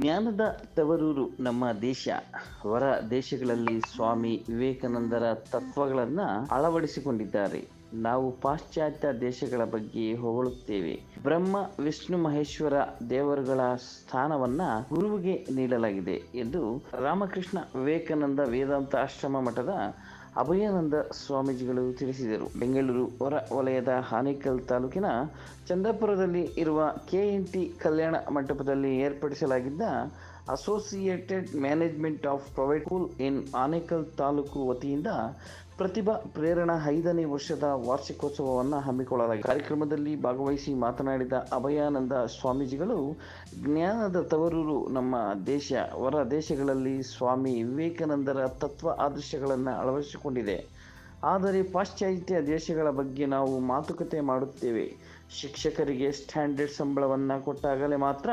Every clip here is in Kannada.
ಜ್ಞಾನದ ತವರೂರು ನಮ್ಮ ದೇಶ. ಹೊರ ದೇಶಗಳಲ್ಲಿ ಸ್ವಾಮಿ ವಿವೇಕಾನಂದರ ತತ್ವಗಳನ್ನು ಅಳವಡಿಸಿಕೊಂಡಿದ್ದಾರೆ. ನಾವು ಪಾಶ್ಚಾತ್ಯ ದೇಶಗಳ ಬಗ್ಗೆ ಹೊಗಳುತ್ತೇವೆ. ಬ್ರಹ್ಮ, ವಿಷ್ಣು, ಮಹೇಶ್ವರ ದೇವರುಗಳ ಸ್ಥಾನವನ್ನ ಗುರುವಿಗೆ ನೀಡಲಾಗಿದೆ ಎಂದು ರಾಮಕೃಷ್ಣ ವಿವೇಕಾನಂದ ವೇದಾಂತ ಆಶ್ರಮ ಮಠದ ಅಭಯಾನಂದ ಸ್ವಾಮೀಜಿಗಳು ತಿಳಿಸಿದರು. ಬೆಂಗಳೂರು ಹೊರ ವಲಯದ ಆನೇಕಲ್ ತಾಲೂಕಿನ ಚಂದಾಪುರದಲ್ಲಿ ಇರುವ ಕೆಎನ್ಟಿ ಕಲ್ಯಾಣ ಮಂಟಪದಲ್ಲಿ ಏರ್ಪಡಿಸಲಾಗಿದ್ದ associated management of private school in Anekal taluk ವತಿಯಿಂದ ಪ್ರತಿಭಾ ಪ್ರೇರಣಾ ಐದನೇ ವರ್ಷದ ವಾರ್ಷಿಕೋತ್ಸವವನ್ನು ಹಮ್ಮಿಕೊಳ್ಳಲಾಗಿದೆ ಕಾರ್ಯಕ್ರಮದಲ್ಲಿ ಭಾಗವಹಿಸಿ ಮಾತನಾಡಿದ ಅಭಯಾನಂದ ಸ್ವಾಮೀಜಿಗಳು, ಜ್ಞಾನದ ತವರೂರು ನಮ್ಮ ದೇಶ ಹೊರ ದೇಶಗಳಲ್ಲಿ ಸ್ವಾಮಿ ವಿವೇಕಾನಂದರ ತತ್ವ ಆದರ್ಶಗಳನ್ನು ಅಳವಡಿಸಿಕೊಂಡಿದೆ. ಆದರೆ ಪಾಶ್ಚಾತ್ಯ ದೇಶಗಳ ಬಗ್ಗೆ ನಾವು ಮಾತುಕತೆ ಮಾಡುತ್ತೇವೆ. ಶಿಕ್ಷಕರಿಗೆ ಸ್ಟ್ಯಾಂಡರ್ಡ್ ಸಂಬಳವನ್ನು ಕೊಟ್ಟಾಗಲೇ ಮಾತ್ರ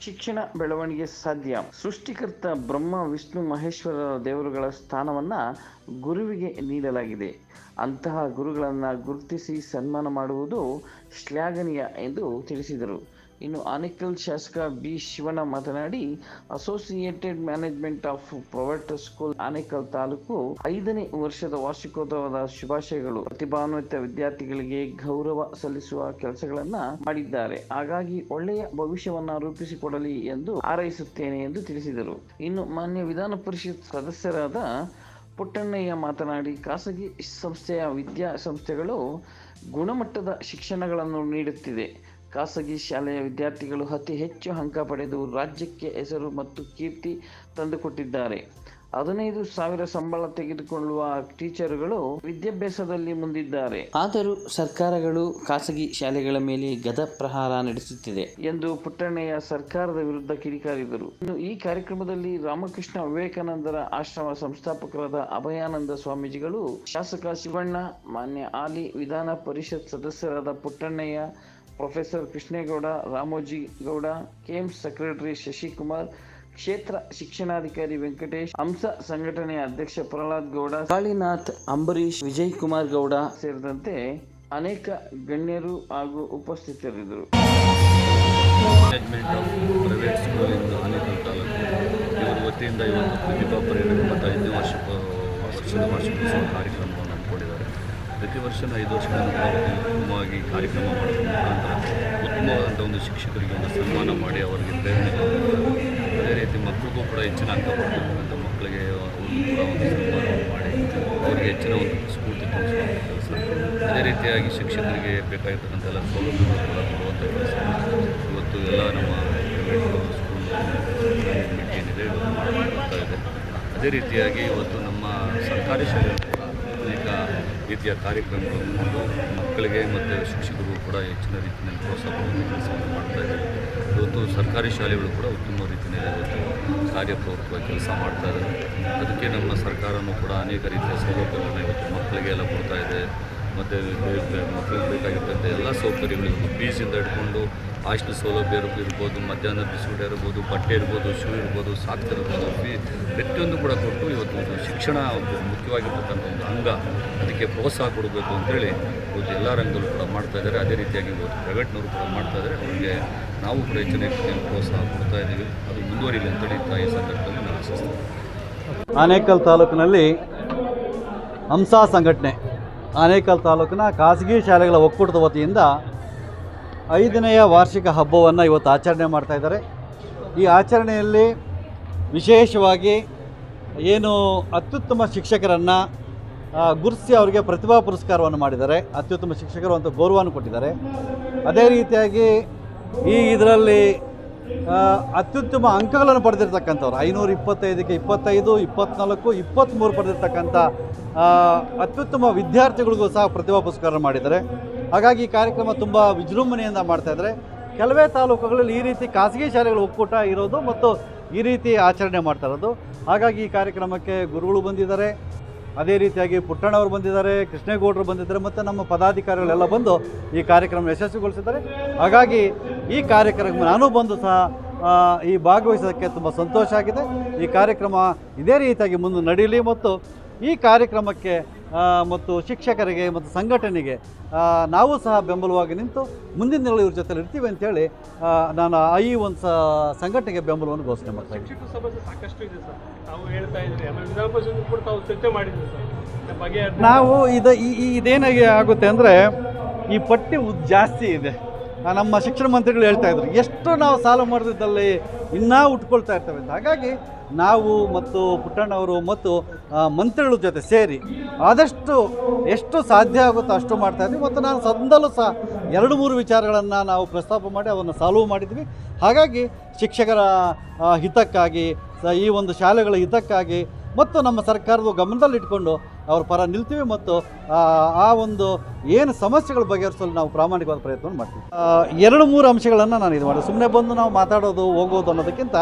ಶಿಕ್ಷಣ ಬೆಳವಣಿಗೆ ಸಾಧ್ಯ. ಸೃಷ್ಟಿಕರ್ತ ಬ್ರಹ್ಮ, ವಿಷ್ಣು, ಮಹೇಶ್ವರ ದೇವರುಗಳ ಸ್ಥಾನವನ್ನು ಗುರುವಿಗೆ ನೀಡಲಾಗಿದೆ. ಅಂತಹ ಗುರುಗಳನ್ನು ಗುರುತಿಸಿ ಸನ್ಮಾನ ಮಾಡುವುದು ಶ್ಲಾಘನೀಯ ಎಂದು ತಿಳಿಸಿದರು. ಇನ್ನು ಆನೇಕಲ್ ಶಾಸಕ ಬಿ ಶಿವಣ್ಣ ಮಾತನಾಡಿ associated management of private school Anekal taluk ಐದನೇ ವರ್ಷದ ವಾರ್ಷಿಕೋತ್ಸವದ ಶುಭಾಶಯಗಳು. ಪ್ರತಿಭಾನ್ವಿತ ವಿದ್ಯಾರ್ಥಿಗಳಿಗೆ ಗೌರವ ಸಲ್ಲಿಸುವ ಕೆಲಸಗಳನ್ನ ಮಾಡಿದ್ದಾರೆ. ಹಾಗಾಗಿ ಒಳ್ಳೆಯ ಭವಿಷ್ಯವನ್ನ ರೂಪಿಸಿಕೊಡಲಿ ಎಂದು ಹಾರೈಸುತ್ತೇನೆ ಎಂದು ತಿಳಿಸಿದರು. ಇನ್ನು ಮಾನ್ಯ ವಿಧಾನ ಪರಿಷತ್ ಸದಸ್ಯರಾದ ಪುಟ್ಟಣ್ಣಯ್ಯ ಮಾತನಾಡಿ, ಖಾಸಗಿ ಸಂಸ್ಥೆಯ ವಿದ್ಯಾಸಂಸ್ಥೆಗಳು ಗುಣಮಟ್ಟದ ಶಿಕ್ಷಣಗಳನ್ನು ನೀಡುತ್ತಿದೆ. ಖಾಸಗಿ ಶಾಲೆಯ ವಿದ್ಯಾರ್ಥಿಗಳು ಅತಿ ಹೆಚ್ಚು ಅಂಕ ಪಡೆದು ರಾಜ್ಯಕ್ಕೆ ಹೆಸರು ಮತ್ತು ಕೀರ್ತಿ ತಂದುಕೊಟ್ಟಿದ್ದಾರೆ. ಹದಿನೈದು ಸಾವಿರ ಸಂಬಳ ತೆಗೆದುಕೊಳ್ಳುವ ಟೀಚರ್ಗಳು ವಿದ್ಯಾಭ್ಯಾಸದಲ್ಲಿ ಮುಂದಿದ್ದಾರೆ. ಆದರೂ ಸರ್ಕಾರಗಳು ಖಾಸಗಿ ಶಾಲೆಗಳ ಮೇಲೆ ಗದ ಪ್ರಹಾರ ನಡೆಸುತ್ತಿದೆ ಎಂದು ಪುಟ್ಟಣ್ಣಯ್ಯ ಸರ್ಕಾರದ ವಿರುದ್ಧ ಕಿಡಿಕಾರಿದರು. ಇನ್ನು ಈ ಕಾರ್ಯಕ್ರಮದಲ್ಲಿ ರಾಮಕೃಷ್ಣ ವಿವೇಕಾನಂದರ ಆಶ್ರಮ ಸಂಸ್ಥಾಪಕರಾದ ಅಭಯಾನಂದ ಸ್ವಾಮೀಜಿಗಳು ಶಾಸಕ ಶಿವಣ್ಣ ಮಾನ್ಯ ಆಲಿ ವಿಧಾನ ಪರಿಷತ್ ಸದಸ್ಯರಾದ Puttannaiah professor Krishnegowda, Ramoji Gowda KAMS secretary Shashikumar, ಕ್ಷೇತ್ರ ಶಿಕ್ಷಣಾಧಿಕಾರಿ ವೆಂಕಟೇಶ್, ಹಂಸ ಸಂಘಟನೆಯ ಅಧ್ಯಕ್ಷ ಪ್ರಹ್ಲಾದ್ ಗೌಡ, ಕಾಳಿನಾಥ್ ಅಂಬರೀಶ್ ವಿಜಯ್ ಕುಮಾರ್ ಗೌಡ ಸೇರಿದಂತೆ ಅನೇಕ ಗಣ್ಯರು ಹಾಗೂ ಉಪಸ್ಥಿತರಿದ್ದರು. ಪ್ರೈವೇಟ್ ಇವರ ವತಿಯಿಂದ ಇವತ್ತು ಪ್ರತಿಭಾ ಪ್ರೇರಣೆ ಐದು ವರ್ಷ, ವರ್ಷದ ವಾರ್ಷಿಕೋತ್ಸವ ಹಮ್ಮಿಕೊಂಡಿದ್ದಾರೆ ಪ್ರತಿ ವರ್ಷ ಐದು ವರ್ಷಗಳ ನಂತರ ಉತ್ತಮವಾಗಿ ಕಾರ್ಯಕ್ರಮ ಮಾಡೋದ್ರ ಮುಖಾಂತರ ಉತ್ತಮವಾದಂಥ ಒಂದು ಶಿಕ್ಷಕರಿಗೆ ಒಂದು ಸನ್ಮಾನ ಮಾಡಿ ಅವರಿಗೆ ಪ್ರೇರಣೆ ಅದೇ ರೀತಿ ಮಕ್ಕಳಿಗೂ ಕೂಡ ಹೆಚ್ಚಿನ ಅಂಕ ಪಡ್ತಿರ್ತಕ್ಕಂಥ ಮಕ್ಕಳಿಗೆ ಅವ್ರಿಗೂ ಕೂಡ ಒಂದು ಸನ್ಮಾನ ಮಾಡಿ ಅವರಿಗೆ ಹೆಚ್ಚಿನ ಒಂದು ಸ್ಫೂರ್ತಿ ತೋರಿಸುವಂಥ ಕೆಲಸ ಅದೇ ರೀತಿಯಾಗಿ ಶಿಕ್ಷಕರಿಗೆ ಬೇಕಾಗಿರ್ತಕ್ಕಂಥ ಎಲ್ಲ ಸೌಲಭ್ಯಗಳು ಕೂಡ ಕೊಡುವಂಥ ಕೆಲಸ ಇವತ್ತು ಎಲ್ಲ ನಮ್ಮ ಏನಿದೆ ಅದೇ ರೀತಿಯಾಗಿ ಇವತ್ತು ನಮ್ಮ ಸರ್ಕಾರಿ ಶಾಲೆಯಲ್ಲಿ ಅನೇಕ ರೀತಿಯ ಕಾರ್ಯಕ್ರಮಗಳನ್ನು ಮಕ್ಕಳಿಗೆ ಮತ್ತು ಶಿಕ್ಷಕರು ಕೂಡ ಹೆಚ್ಚಿನ ರೀತಿಯಲ್ಲಿ ಪ್ರೋತ್ಸಾಹವನ್ನು ಕೆಲಸವನ್ನು ಮಾಡ್ತಾ ಇದ್ದಾರೆ. ಇವತ್ತು ಸರ್ಕಾರಿ ಶಾಲೆಗಳು ಕೂಡ ಉತ್ತಮ ರೀತಿಯಲ್ಲಿ ಇವತ್ತು ಕಾರ್ಯಪ್ರವೃತ್ತವಾಗಿ ಕೆಲಸ ಮಾಡ್ತಾ ಇದ್ದಾರೆ. ಅದಕ್ಕೆ ನಮ್ಮ ಸರ್ಕಾರವೂ ಕೂಡ ಅನೇಕ ರೀತಿಯ ಸೌಲಭ್ಯಗಳನ್ನು ಇವತ್ತು ಮಕ್ಕಳಿಗೆ ಎಲ್ಲ ಕೊಡ್ತಾ ಇದೆ. ಮತ್ತು ಮಕ್ಕಳಿಗೆ ಬೇಕಾಗಿರ್ತಕ್ಕಂಥ ಎಲ್ಲ ಸೌಕರ್ಯಗಳು ಫೀಸಿಂದ ಹಿಡ್ಕೊಂಡು ಹಾಸ್ಟೆಲ್ ಸೌಲಭ್ಯ ಇರ್ಬ- ಇರ್ಬೋದು, ಮಧ್ಯಾಹ್ನ ಬಿಸಿಯೂಟ ಇರ್ಬೋದು, ಬಟ್ಟೆ ಇರ್ಬೋದು ಶೂ ಇರ್ಬೋದು ಸಾಕ್ಸ್ ಇರ್ಬೋದು ಫೀ ಪ್ರತಿಯೊಂದು ಕೂಡ ಕೊಟ್ಟು ಇವತ್ತು ಒಂದು ಶಿಕ್ಷಣ ಒಂದು ಮುಖ್ಯವಾಗಿರ್ತಕ್ಕಂಥ ಒಂದು ಅಂಗ ಅದಕ್ಕೆ ಪ್ರೋತ್ಸಾಹ ಕೊಡಬೇಕು ಅಂತೇಳಿ ಇವತ್ತು ಎಲ್ಲ ರಂಗದಲ್ಲೂ ಕೂಡ ಮಾಡ್ತಾ ಇದ್ದಾರೆ. ಅದೇ ರೀತಿಯಾಗಿ ಇವತ್ತು ಪ್ರೈವೇಟ್ನವರು ಕೂಡ ಮಾಡ್ತಾ ಇದ್ದಾರೆ. ಅವರಿಗೆ ನಾವು ಕೂಡ ಹೆಚ್ಚಿನ ರೀತಿಯಲ್ಲಿ ಪ್ರೋತ್ಸಾಹ ಕೊಡ್ತಾ ಇದ್ದೀವಿ. ಅದು ಮುಂದುವರಿಲಿ ಅಂತೇಳಿ ತಾಯಿ ಸಂದರ್ಭದಲ್ಲಿ ನಾನು ಆನೇಕಲ್ ತಾಲೂಕಿನಲ್ಲಿ ಹಂಸಾ ಸಂಘಟನೆ ಆನೇಕಲ್ ತಾಲೂಕಿನ ಖಾಸಗಿ ಶಾಲೆಗಳ ಒಕ್ಕೂಟದ ವತಿಯಿಂದ ಐದನೆಯ ವಾರ್ಷಿಕ ಹಬ್ಬವನ್ನು ಇವತ್ತು ಆಚರಣೆ ಮಾಡ್ತಾ ಇದ್ದಾರೆ. ಈ ಆಚರಣೆಯಲ್ಲಿ ವಿಶೇಷವಾಗಿ ಏನು ಅತ್ಯುತ್ತಮ ಶಿಕ್ಷಕರನ್ನು ಗುರ್ಸಿ ಅವರಿಗೆ ಪ್ರತಿಭಾ ಪುರಸ್ಕಾರವನ್ನು ಮಾಡಿದ್ದಾರೆ. ಅತ್ಯುತ್ತಮ ಶಿಕ್ಷಕರು ಅಂತ ಗೌರವವನ್ನು ಕೊಟ್ಟಿದ್ದಾರೆ. ಅದೇ ರೀತಿಯಾಗಿ ಈ ಇದರಲ್ಲಿ ಅತ್ಯುತ್ತಮ ಅಂಕಗಳನ್ನು ಪಡೆದಿರ್ತಕ್ಕಂಥವ್ರು. ಐನೂರ ಇಪ್ಪತ್ತೈದಕ್ಕೆ ಇಪ್ಪತ್ತೈದು, ಇಪ್ಪತ್ನಾಲ್ಕು ಇಪ್ಪತ್ತ್ಮೂರು ಪಡೆದಿರ್ತಕ್ಕಂಥ ಅತ್ಯುತ್ತಮ ವಿದ್ಯಾರ್ಥಿಗಳಿಗೂ ಸಹ ಪ್ರತಿಭಾ ಪುರಸ್ಕಾರ ಮಾಡಿದ್ದಾರೆ. ಹಾಗಾಗಿ ಈ ಕಾರ್ಯಕ್ರಮ ತುಂಬ ವಿಜೃಂಭಣೆಯಿಂದ ಮಾಡ್ತಾ ಇದ್ದಾರೆ. ಕೆಲವೇ ತಾಲೂಕುಗಳಲ್ಲಿ ಈ ರೀತಿ ಖಾಸಗಿ ಶಾಲೆಗಳ ಒಕ್ಕೂಟ ಇರೋದು ಮತ್ತು ಈ ರೀತಿ ಆಚರಣೆ ಮಾಡ್ತಾ ಇರೋದು. ಹಾಗಾಗಿ ಈ ಕಾರ್ಯಕ್ರಮಕ್ಕೆ ಗುರುಗಳು ಬಂದಿದ್ದಾರೆ. ಅದೇ ರೀತಿಯಾಗಿ ಪುಟ್ಟಣ್ಣವರು ಬಂದಿದ್ದಾರೆ, ಕೃಷ್ಣೇಗೌಡರು ಬಂದಿದ್ದಾರೆ, ಮತ್ತು ನಮ್ಮ ಪದಾಧಿಕಾರಿಗಳೆಲ್ಲ ಬಂದು ಈ ಕಾರ್ಯಕ್ರಮ ಯಶಸ್ವಿಗೊಳಿಸಿದ್ದಾರೆ. ಹಾಗಾಗಿ ಈ ಕಾರ್ಯಕ್ರಮ ನಾನು ಬಂದು ಸಹ ಈ ಭಾಗವಹಿಸೋದಕ್ಕೆ ತುಂಬ ಸಂತೋಷ ಆಗಿದೆ. ಈ ಕಾರ್ಯಕ್ರಮ ಇದೇ ರೀತಿಯಾಗಿ ಮುಂದೆ ನಡೀಲಿ ಮತ್ತು ಈ ಕಾರ್ಯಕ್ರಮಕ್ಕೆ ಮತ್ತು ಶಿಕ್ಷಕರಿಗೆ ಮತ್ತು ಸಂಘಟನೆಗೆ ನಾವು ಸಹ ಬೆಂಬಲವಾಗಿ ನಿಂತು ಮುಂದಿನ ದಿನಗಳು ಇವ್ರ ಜೊತೆ ಇರ್ತೀವಿ ಅಂತೇಳಿ ನಾನು ಈ ಒಂದು ಸ ಸಂಘಟನೆಗೆ ಬೆಂಬಲವನ್ನು ಘೋಷಣೆ ಮಾಡ್ತಾ ಇದ್ದೀನಿ. ಸಮಸ್ಯೆ ಸಾಕಷ್ಟು ಇದೆ ಸರ್. ನಾವು ಹೇಳ್ತಾ ಇದ್ದೀವಿ ಕೂಡ ತಾವು ಚರ್ಚೆ ಸರ್. ನಾವು ಇದು ಈ- ಇದೇನಾಗಿ ಆಗುತ್ತೆ ಅಂದರೆ ಈ ಪಟ್ಟಿ ಉದ್ ಜಾಸ್ತಿ ಇದೆ. ನಮ್ಮ ಶಿಕ್ಷಣ ಮಂತ್ರಿಗಳು ಹೇಳ್ತಾ ಇದ್ರು ಎಷ್ಟು ನಾವು ಸಾಲ ಮಾಡಿದ್ದಲ್ಲಿ ಇನ್ನೂ ಉಟ್ಕೊಳ್ತಾ ಇರ್ತವೆ ಅಂತ. ಹಾಗಾಗಿ ನಾವು ಮತ್ತು ಪುಟ್ಟಣ್ಣವರು ಮತ್ತು ಮಂತ್ರಿಗಳ ಜೊತೆ ಸೇರಿ ಆದಷ್ಟು ಎಷ್ಟು ಸಾಧ್ಯ ಆಗುತ್ತೋ ಅಷ್ಟು ಮಾಡ್ತಾ ಇದ್ವಿ. ಮತ್ತು ನಾನು ಸಂದಲ್ಲೂ ಸಹ ಎರಡು ಮೂರು ವಿಚಾರಗಳನ್ನು ನಾವು ಪ್ರಸ್ತಾಪ ಮಾಡಿ ಅದನ್ನು ಸಾಲ್ವ್ ಮಾಡಿದ್ವಿ. ಹಾಗಾಗಿ ಶಿಕ್ಷಕರ ಹಿತಕ್ಕಾಗಿ ಈ ಒಂದು ಶಾಲೆಗಳ ಹಿತಕ್ಕಾಗಿ ಮತ್ತು ನಮ್ಮ ಸರ್ಕಾರದ ಗಮನದಲ್ಲಿಟ್ಕೊಂಡು ಅವ್ರ ಪರ ನಿಲ್ತೀವಿ ಮತ್ತು ಆ, ಒಂದು ಏನು ಸಮಸ್ಯೆಗಳ ಬಗೆಹರಿಸಲು ನಾವು ಪ್ರಾಮಾಣಿಕವಾದ ಪ್ರಯತ್ನವನ್ನು ಮಾಡ್ತೀವಿ. ಎರಡು ಮೂರು ಅಂಶಗಳನ್ನು ನಾನು ಇದು ಮಾಡಿದೆ. ಸುಮ್ಮನೆ ಬಂದು ನಾವು ಮಾತಾಡೋದು ಹೋಗೋದು ಅನ್ನೋದಕ್ಕಿಂತ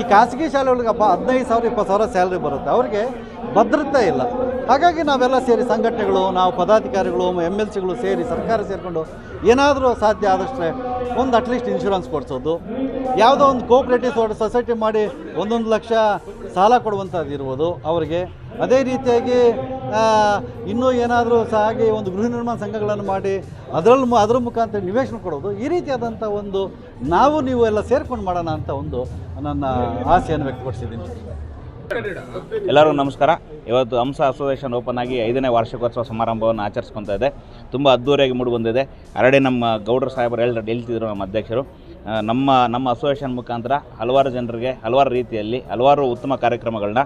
ಈ ಖಾಸಗಿ ಶಾಲೆಗಳಿಗೆ ಅಪ್ಪ ಹದಿನೈದು ಸಾವಿರ ಇಪ್ಪತ್ತು ಸಾವಿರ ಸ್ಯಾಲ್ರಿ ಬರುತ್ತೆ. ಅವರಿಗೆ ಭದ್ರತೆ ಇಲ್ಲ. ಹಾಗಾಗಿ ನಾವೆಲ್ಲ ಸೇರಿ ಸಂಘಟನೆಗಳು ನಾವು ಪದಾಧಿಕಾರಿಗಳು ಎಂ ಎಲ್ ಸಿಗಳು ಸೇರಿ ಸರ್ಕಾರ ಸೇರಿಕೊಂಡು ಏನಾದರೂ ಸಾಧ್ಯ ಆದಷ್ಟೇ ಒಂದು ಅಟ್ಲೀಸ್ಟ್ ಇನ್ಶೂರೆನ್ಸ್ ಕೊಡಿಸೋದು. ಯಾವುದೋ ಒಂದು ಕೋಆಪ್ರೇಟಿವ್ ಸೊಸೈಟಿ ಮಾಡಿ ಒಂದೊಂದು ಲಕ್ಷ ಸಾಲ ಕೊಡುವಂಥದ್ದು ಇರ್ಬೋದು ಅವರಿಗೆ ಅದೇ ರೀತಿಯಾಗಿ ಇನ್ನೂ ಇನ್ನೂ ಏನಾದರೂ ಸಹ ಹಾಗೆ ಒಂದು ಗೃಹ ನಿರ್ಮಾಣ ಸಂಘಗಳನ್ನು ಮಾಡಿ ಅದರಲ್ಲಿ ಅದರ ಮುಖಾಂತರ ನಿವೇಶನ ಕೊಡೋದು, ಈ ರೀತಿಯಾದಂಥ ಒಂದು ನಾವು ನೀವು ಎಲ್ಲ ಸೇರ್ಕೊಂಡು ಮಾಡೋಣ ಅಂತ ಒಂದು ನನ್ನ ಆಸೆಯನ್ನು ವ್ಯಕ್ತಪಡಿಸಿದ್ದೀನಿ. ಎಲ್ಲರಿಗೂ ನಮಸ್ಕಾರ. ಇವತ್ತು ಹಂಸ ಅಸೋಸಿಯೇಷನ್ ಓಪನ್ ಆಗಿ ಐದನೇ ವಾರ್ಷಿಕೋತ್ಸವ ಸಮಾರಂಭವನ್ನು ಆಚರಿಸ್ಕೊತಾ ಇದೆ. ತುಂಬ ಅದ್ದೂರಿಯಾಗಿ ಮೂಡಿ ಬಂದಿದೆ ಆಲ್ರೆಡಿ ನಮ್ಮ ಗೌಡ್ರ ಸಾಹೇಬರು ಹೇಳಿದ್ರು ಹೇಳ್ತಿದ್ರು ನಮ್ಮ ಅಧ್ಯಕ್ಷರು. ನಮ್ಮ ನಮ್ಮ ಅಸೋಸಿಯೇಷನ್ ಮುಖಾಂತರ ಹಲವಾರು ಜನರಿಗೆ, ಹಲವಾರು ರೀತಿಯಲ್ಲಿ, ಹಲವಾರು ಉತ್ತಮ ಕಾರ್ಯಕ್ರಮಗಳನ್ನ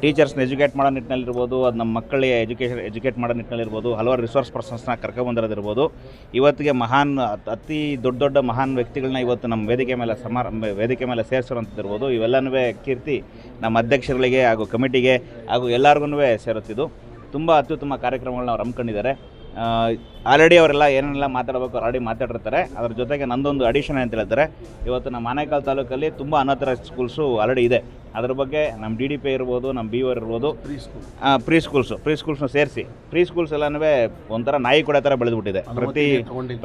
ಟೀಚರ್ಸ್ನ ಎಜುಕೇಟ್ ಮಾಡೋ ನಿಟ್ಟಿನಲ್ಲಿರ್ಬೋದು, ಅದು ನಮ್ಮ ಮಕ್ಕಳಿಗೆ ಎಜುಕೇಷನ್, ಎಜುಕೇಟ್ ಮಾಡೋ ನಿಟ್ಟಿನಲ್ಲಿರ್ಬೋದು, ಹಲವಾರು ರಿಸೋರ್ಸ್ ಪರ್ಸನ್ಸ್ನ ಕರ್ಕೊಂಬಂದಿರೋದಿರ್ಬೋದು ಇವತ್ತಿಗೆ ಮಹಾನ್, ಅತ್- ದೊಡ್ಡ ದೊಡ್ಡ ಮಹಾನ್ ವ್ಯಕ್ತಿಗಳನ್ನ ಇವತ್ತು ನಮ್ಮ ವೇದಿಕೆ ಮೇಲೆ ಸಮಾರಂಭ ವೇದಿಕೆ ಮೇಲೆ ಸೇರಿಸಿರುವಂಥದ್ದಿರ್ಬೋದು ಇವೆಲ್ಲನೂ ಕೀರ್ತಿ ನಮ್ಮ ಅಧ್ಯಕ್ಷರುಗಳಿಗೆ ಹಾಗೂ ಕಮಿಟಿಗೆ ಹಾಗೂ ಎಲ್ಲರಿಗೂ ಸೇರುತ್ತಿದ್ದು. ತುಂಬ ಅತ್ಯುತ್ತಮ ಕಾರ್ಯಕ್ರಮಗಳನ್ನ ಅವ್ರು ಹಮ್ಮಿಕೊಂಡಿದ್ದಾರೆ. ಆಲ್ರೆಡಿ ಅವರೆಲ್ಲ ಏನೆಲ್ಲ ಮಾತಾಡಬೇಕು ಆಲ್ರೆಡಿ ಮಾತಾಡಿರ್ತಾರೆ. ಅದ್ರ ಜೊತೆಗೆ ನಂದೊಂದು ಅಡಿಷನ್ ಅಂತ ಹೇಳ್ತಾರೆ, ಇವತ್ತು ನಮ್ಮ ಆನೇಕಲ್ ತಾಲೂಕಲ್ಲಿ ತುಂಬ ಅನಾಥರ ಸ್ಕೂಲ್ಸು ಆಲ್ರೆಡಿ ಇದೆ. ಅದ್ರ ಬಗ್ಗೆ ನಮ್ಮ ಡಿ ಡಿ ಪಿ ಇರ್ಬೋದು ನಮ್ಮ ಬಿ ಓರ್ ಇರ್ಬೋದು. ಪ್ರೀ ಸ್ಕೂಲ್ಸು ಪ್ರೀ ಸ್ಕೂಲ್ಸ್ನ ಸೇರಿಸಿ. ಪ್ರೀ ಸ್ಕೂಲ್ಸ್ ಎಲ್ಲನೂ ಒಂಥರ ನಾಯಿ ಕೂಡ ಥರ ಬೆಳೆದ್ಬಿಟ್ಟಿದೆ. ಪ್ರತಿ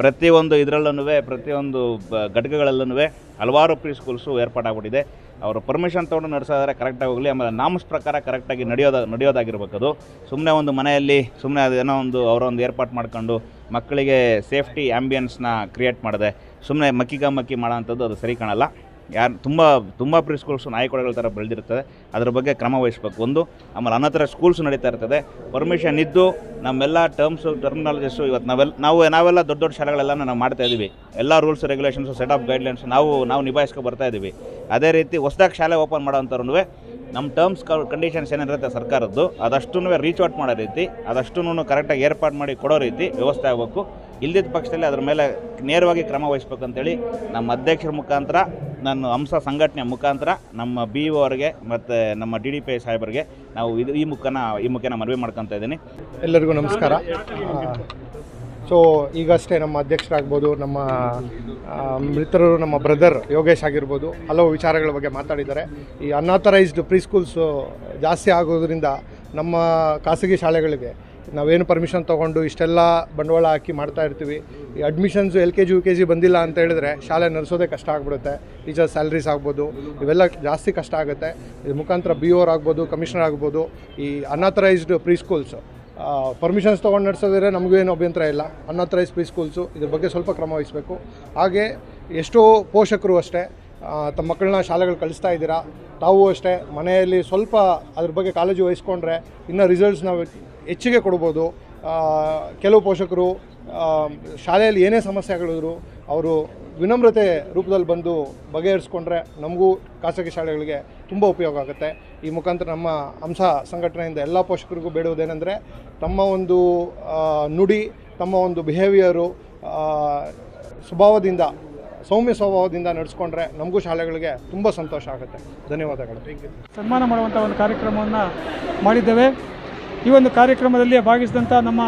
ಪ್ರತಿಯೊಂದು ಇದರಲ್ಲೂ ಪ್ರತಿಯೊಂದು ಘಟಕಗಳಲ್ಲೂ ಹಲವಾರು ಪ್ರೀ ಸ್ಕೂಲ್ಸು ಏರ್ಪಾಟಾಗ್ಬಿಟ್ಟಿದೆ. ಅವರು ಪರ್ಮಿಷನ್ ತೊಗೊಂಡು ನಡೆಸೋದಾದ್ರೆ ಕರೆಕ್ಟಾಗಿ ಹೋಗಲಿ. ಆಮೇಲೆ ನಾಮಸ್ ಪ್ರಕಾರ ಕರೆಕ್ಟಾಗಿ ನಡೆಯೋದ ನಡೆಯೋದಾಗಿರ್ಬೇಕು ಅದು ಸುಮ್ಮನೆ ಒಂದು ಮನೆಯಲ್ಲಿ ಸುಮ್ಮನೆ ಅದೇನೋ ಒಂದು ಅವರೊಂದು ಏರ್ಪಾಟ್ ಮಾಡ್ಕೊಂಡು ಮಕ್ಕಳಿಗೆ ಸೇಫ್ಟಿ ಆ್ಯಂಬಿಯನ್ಸ್ನ ಕ್ರಿಯೇಟ್ ಮಾಡಿದೆ. ಸುಮ್ಮನೆ ಮಕ್ಕಿಗ ಮಕ್ಕಿ ಅದು ಸರಿ ಕಾಣಲ್ಲ. ಯಾರು ತುಂಬ ತುಂಬ ಪ್ರೀ ಸ್ಕೂಲ್ಸು ನಾಯಿಕೊಳಗಳ ಥರ ಬೆಳೆದಿರ್ತದೆ ಅದ್ರ ಬಗ್ಗೆ ಕ್ರಮ ವಹಿಸ್ಬೇಕು. ಒಂದು, ಆಮೇಲೆ ಅನಥರ ಸ್ಕೂಲ್ಸ್ ನಡೀತಾ ಇರ್ತದೆ. ಪರ್ಮಿಷನ್ ಇದ್ದು ನಮ್ಮೆಲ್ಲ ಟರ್ಮ್ಸು ಟರ್ಮಿನಾಲಜಿಸು ಇವತ್ತು ನಾವೆಲ್ಲ ನಾವು, ನಾವೆಲ್ಲ ದೊಡ್ಡ ದೊಡ್ಡ ಶಾಲೆಗಳೆಲ್ಲ ನಾವು ಮಾಡ್ತಾ ಇದ್ದೀವಿ ಎಲ್ಲ rules regulations set of guidelines ನಾವು ನಾವು ನಿಭಾಯಿಸ್ಕೊ ಬರ್ತಾ ಇದ್ದೀವಿ ಅದೇ ರೀತಿ ಹೊಸದಾಗಿ ಶಾಲೆ ಓಪನ್ ಮಾಡೋವಂಥವ್ರೂ ನಮ್ಮ ಟರ್ಮ್ಸ್ ಕಂಡೀಷನ್ಸ್ ಏನಿರುತ್ತೆ ಸರ್ಕಾರದ್ದು ಅದಷ್ಟು ರೀಚ್ ಔಟ್ ಮಾಡೋ ರೀತಿ ಅದಷ್ಟು ಕರೆಕ್ಟಾಗಿ ಏರ್ಪಾಡು ಮಾಡಿ ಕೊಡೋ ರೀತಿ ವ್ಯವಸ್ಥೆ ಆಗಬೇಕು. ಇಲ್ದಿದ್ದ ಪಕ್ಷದಲ್ಲಿ ಅದರ ಮೇಲೆ ನೇರವಾಗಿ ಕ್ರಮ ವಹಿಸ್ಬೇಕಂತೇಳಿ ನಮ್ಮ ಅಧ್ಯಕ್ಷರ ಮುಖಾಂತರ ನಾನು ಹಂಸ ಸಂಘಟನೆ ಮುಖಾಂತರ ನಮ್ಮ ಬಿ ಒ ಅವರಿಗೆ ಮತ್ತು ನಮ್ಮ ಡಿ ಡಿ ಪಿ ಸಾಹೇಬರಿಗೆ ನಾವು ಇದು ಈ ಮುಖನ, ಈ ಮುಖೇನ ಮನವಿ ಮಾಡ್ಕೊತಾ ಇದ್ದೀನಿ. ಎಲ್ಲರಿಗೂ ನಮಸ್ಕಾರ. ಸೊ ಈಗಷ್ಟೇ ನಮ್ಮ ಅಧ್ಯಕ್ಷರಾಗ್ಬೋದು, ನಮ್ಮ ಮಿತ್ರರು, ನಮ್ಮ ಬ್ರದರ್ ಯೋಗೇಶ್ ಆಗಿರ್ಬೋದು, ಹಲವು ವಿಚಾರಗಳ ಬಗ್ಗೆ ಮಾತಾಡಿದ್ದಾರೆ. ಈ ಅನ್ಆಥರೈಸ್ಡ್ ಪ್ರೀ ಸ್ಕೂಲ್ಸು ಜಾಸ್ತಿ ಆಗೋದ್ರಿಂದ ನಮ್ಮ ಖಾಸಗಿ ಶಾಲೆಗಳಿಗೆ ನಾವೇನು ಪರ್ಮಿಷನ್ ತೊಗೊಂಡು ಇಷ್ಟೆಲ್ಲ ಬಂಡವಾಳ ಹಾಕಿ ಮಾಡ್ತಾ ಇರ್ತೀವಿ. ಈ admissions L K G U K G ಬಂದಿಲ್ಲ ಅಂತ ಹೇಳಿದ್ರೆ ಶಾಲೆ ನಡೆಸೋದೇ ಕಷ್ಟ ಆಗ್ಬಿಡುತ್ತೆ. ಟೀಚರ್ ಸ್ಯಾಲ್ರೀಸ್ ಆಗ್ಬೋದು. ಇವೆಲ್ಲ ಜಾಸ್ತಿ ಕಷ್ಟ ಆಗುತ್ತೆ. ಇದು ಮುಖಾಂತರ ಬಿ ಓರ್ ಆಗ್ಬೋದು ಕಮಿಷನರ್ ಆಗ್ಬೋದು, ಈ ಅನಾಥರೈಸ್ಡ್ ಪ್ರೀ ಸ್ಕೂಲ್ಸು ಪರ್ಮಿಷನ್ಸ್ ತೊಗೊಂಡು ನಡೆಸೋದ್ರೆ ನಮಗೂ ಏನು ಅಭ್ಯಂತರ ಇಲ್ಲ. ಅನ್ಆಥರೈಸ್ ಪ್ರೀ ಸ್ಕೂಲ್ಸು ಇದ್ರ ಬಗ್ಗೆ ಸ್ವಲ್ಪ ಕ್ರಮ ವಹಿಸಬೇಕು. ಹಾಗೆ ಎಷ್ಟೋ ಪೋಷಕರು ಅಷ್ಟೇ ತಮ್ಮ ಮಕ್ಕಳನ್ನ ಶಾಲೆಗಳು ಕಳಿಸ್ತಾ ಇದ್ದೀರಾ. ತಾವು ಅಷ್ಟೇ, ಮನೆಯಲ್ಲಿ ಸ್ವಲ್ಪ ಅದ್ರ ಬಗ್ಗೆ ಕಾಳಜಿ ವಹಿಸ್ಕೊಂಡ್ರೆ ಇನ್ನೂ ರಿಸಲ್ಟ್ಸ್ ನಾವು ಹೆಚ್ಚಿಗೆ ಕೊಡ್ಬೋದು. ಕೆಲವು ಪೋಷಕರು ಶಾಲೆಯಲ್ಲಿ ಏನೇ ಸಮಸ್ಯೆಗಳಿದ್ರು ಅವರು ವಿನಮ್ರತೆ ರೂಪದಲ್ಲಿ ಬಂದು ಬಗೆಹರಿಸ್ಕೊಂಡ್ರೆ ನಮಗೂ ಖಾಸಗಿ ಶಾಲೆಗಳಿಗೆ ತುಂಬ ಉಪಯೋಗ ಆಗುತ್ತೆ. ಈ ಮುಖಾಂತರ ನಮ್ಮ ಅಂಶ ಸಂಘಟನೆಯಿಂದ ಎಲ್ಲ ಪೋಷಕರಿಗೂ ಬೇಡುವುದೇನೆಂದರೆ ತಮ್ಮ ಒಂದು ನುಡಿ, ತಮ್ಮ ಒಂದು ಬಿಹೇವಿಯರು ಸ್ವಭಾವದಿಂದ, ಸೌಮ್ಯ ಸ್ವಭಾವದಿಂದ ನಡೆಸ್ಕೊಂಡ್ರೆ ನಮಗೂ ಶಾಲೆಗಳಿಗೆ ತುಂಬ ಸಂತೋಷ ಆಗುತ್ತೆ. ಧನ್ಯವಾದಗಳು. ಸನ್ಮಾನ ಮಾಡುವಂಥ ಒಂದು ಕಾರ್ಯಕ್ರಮವನ್ನು ಮಾಡಿದ್ದೇವೆ. ಈ ಒಂದು ಕಾರ್ಯಕ್ರಮದಲ್ಲಿ ಭಾಗಿಸಿದಂಥ ನಮ್ಮ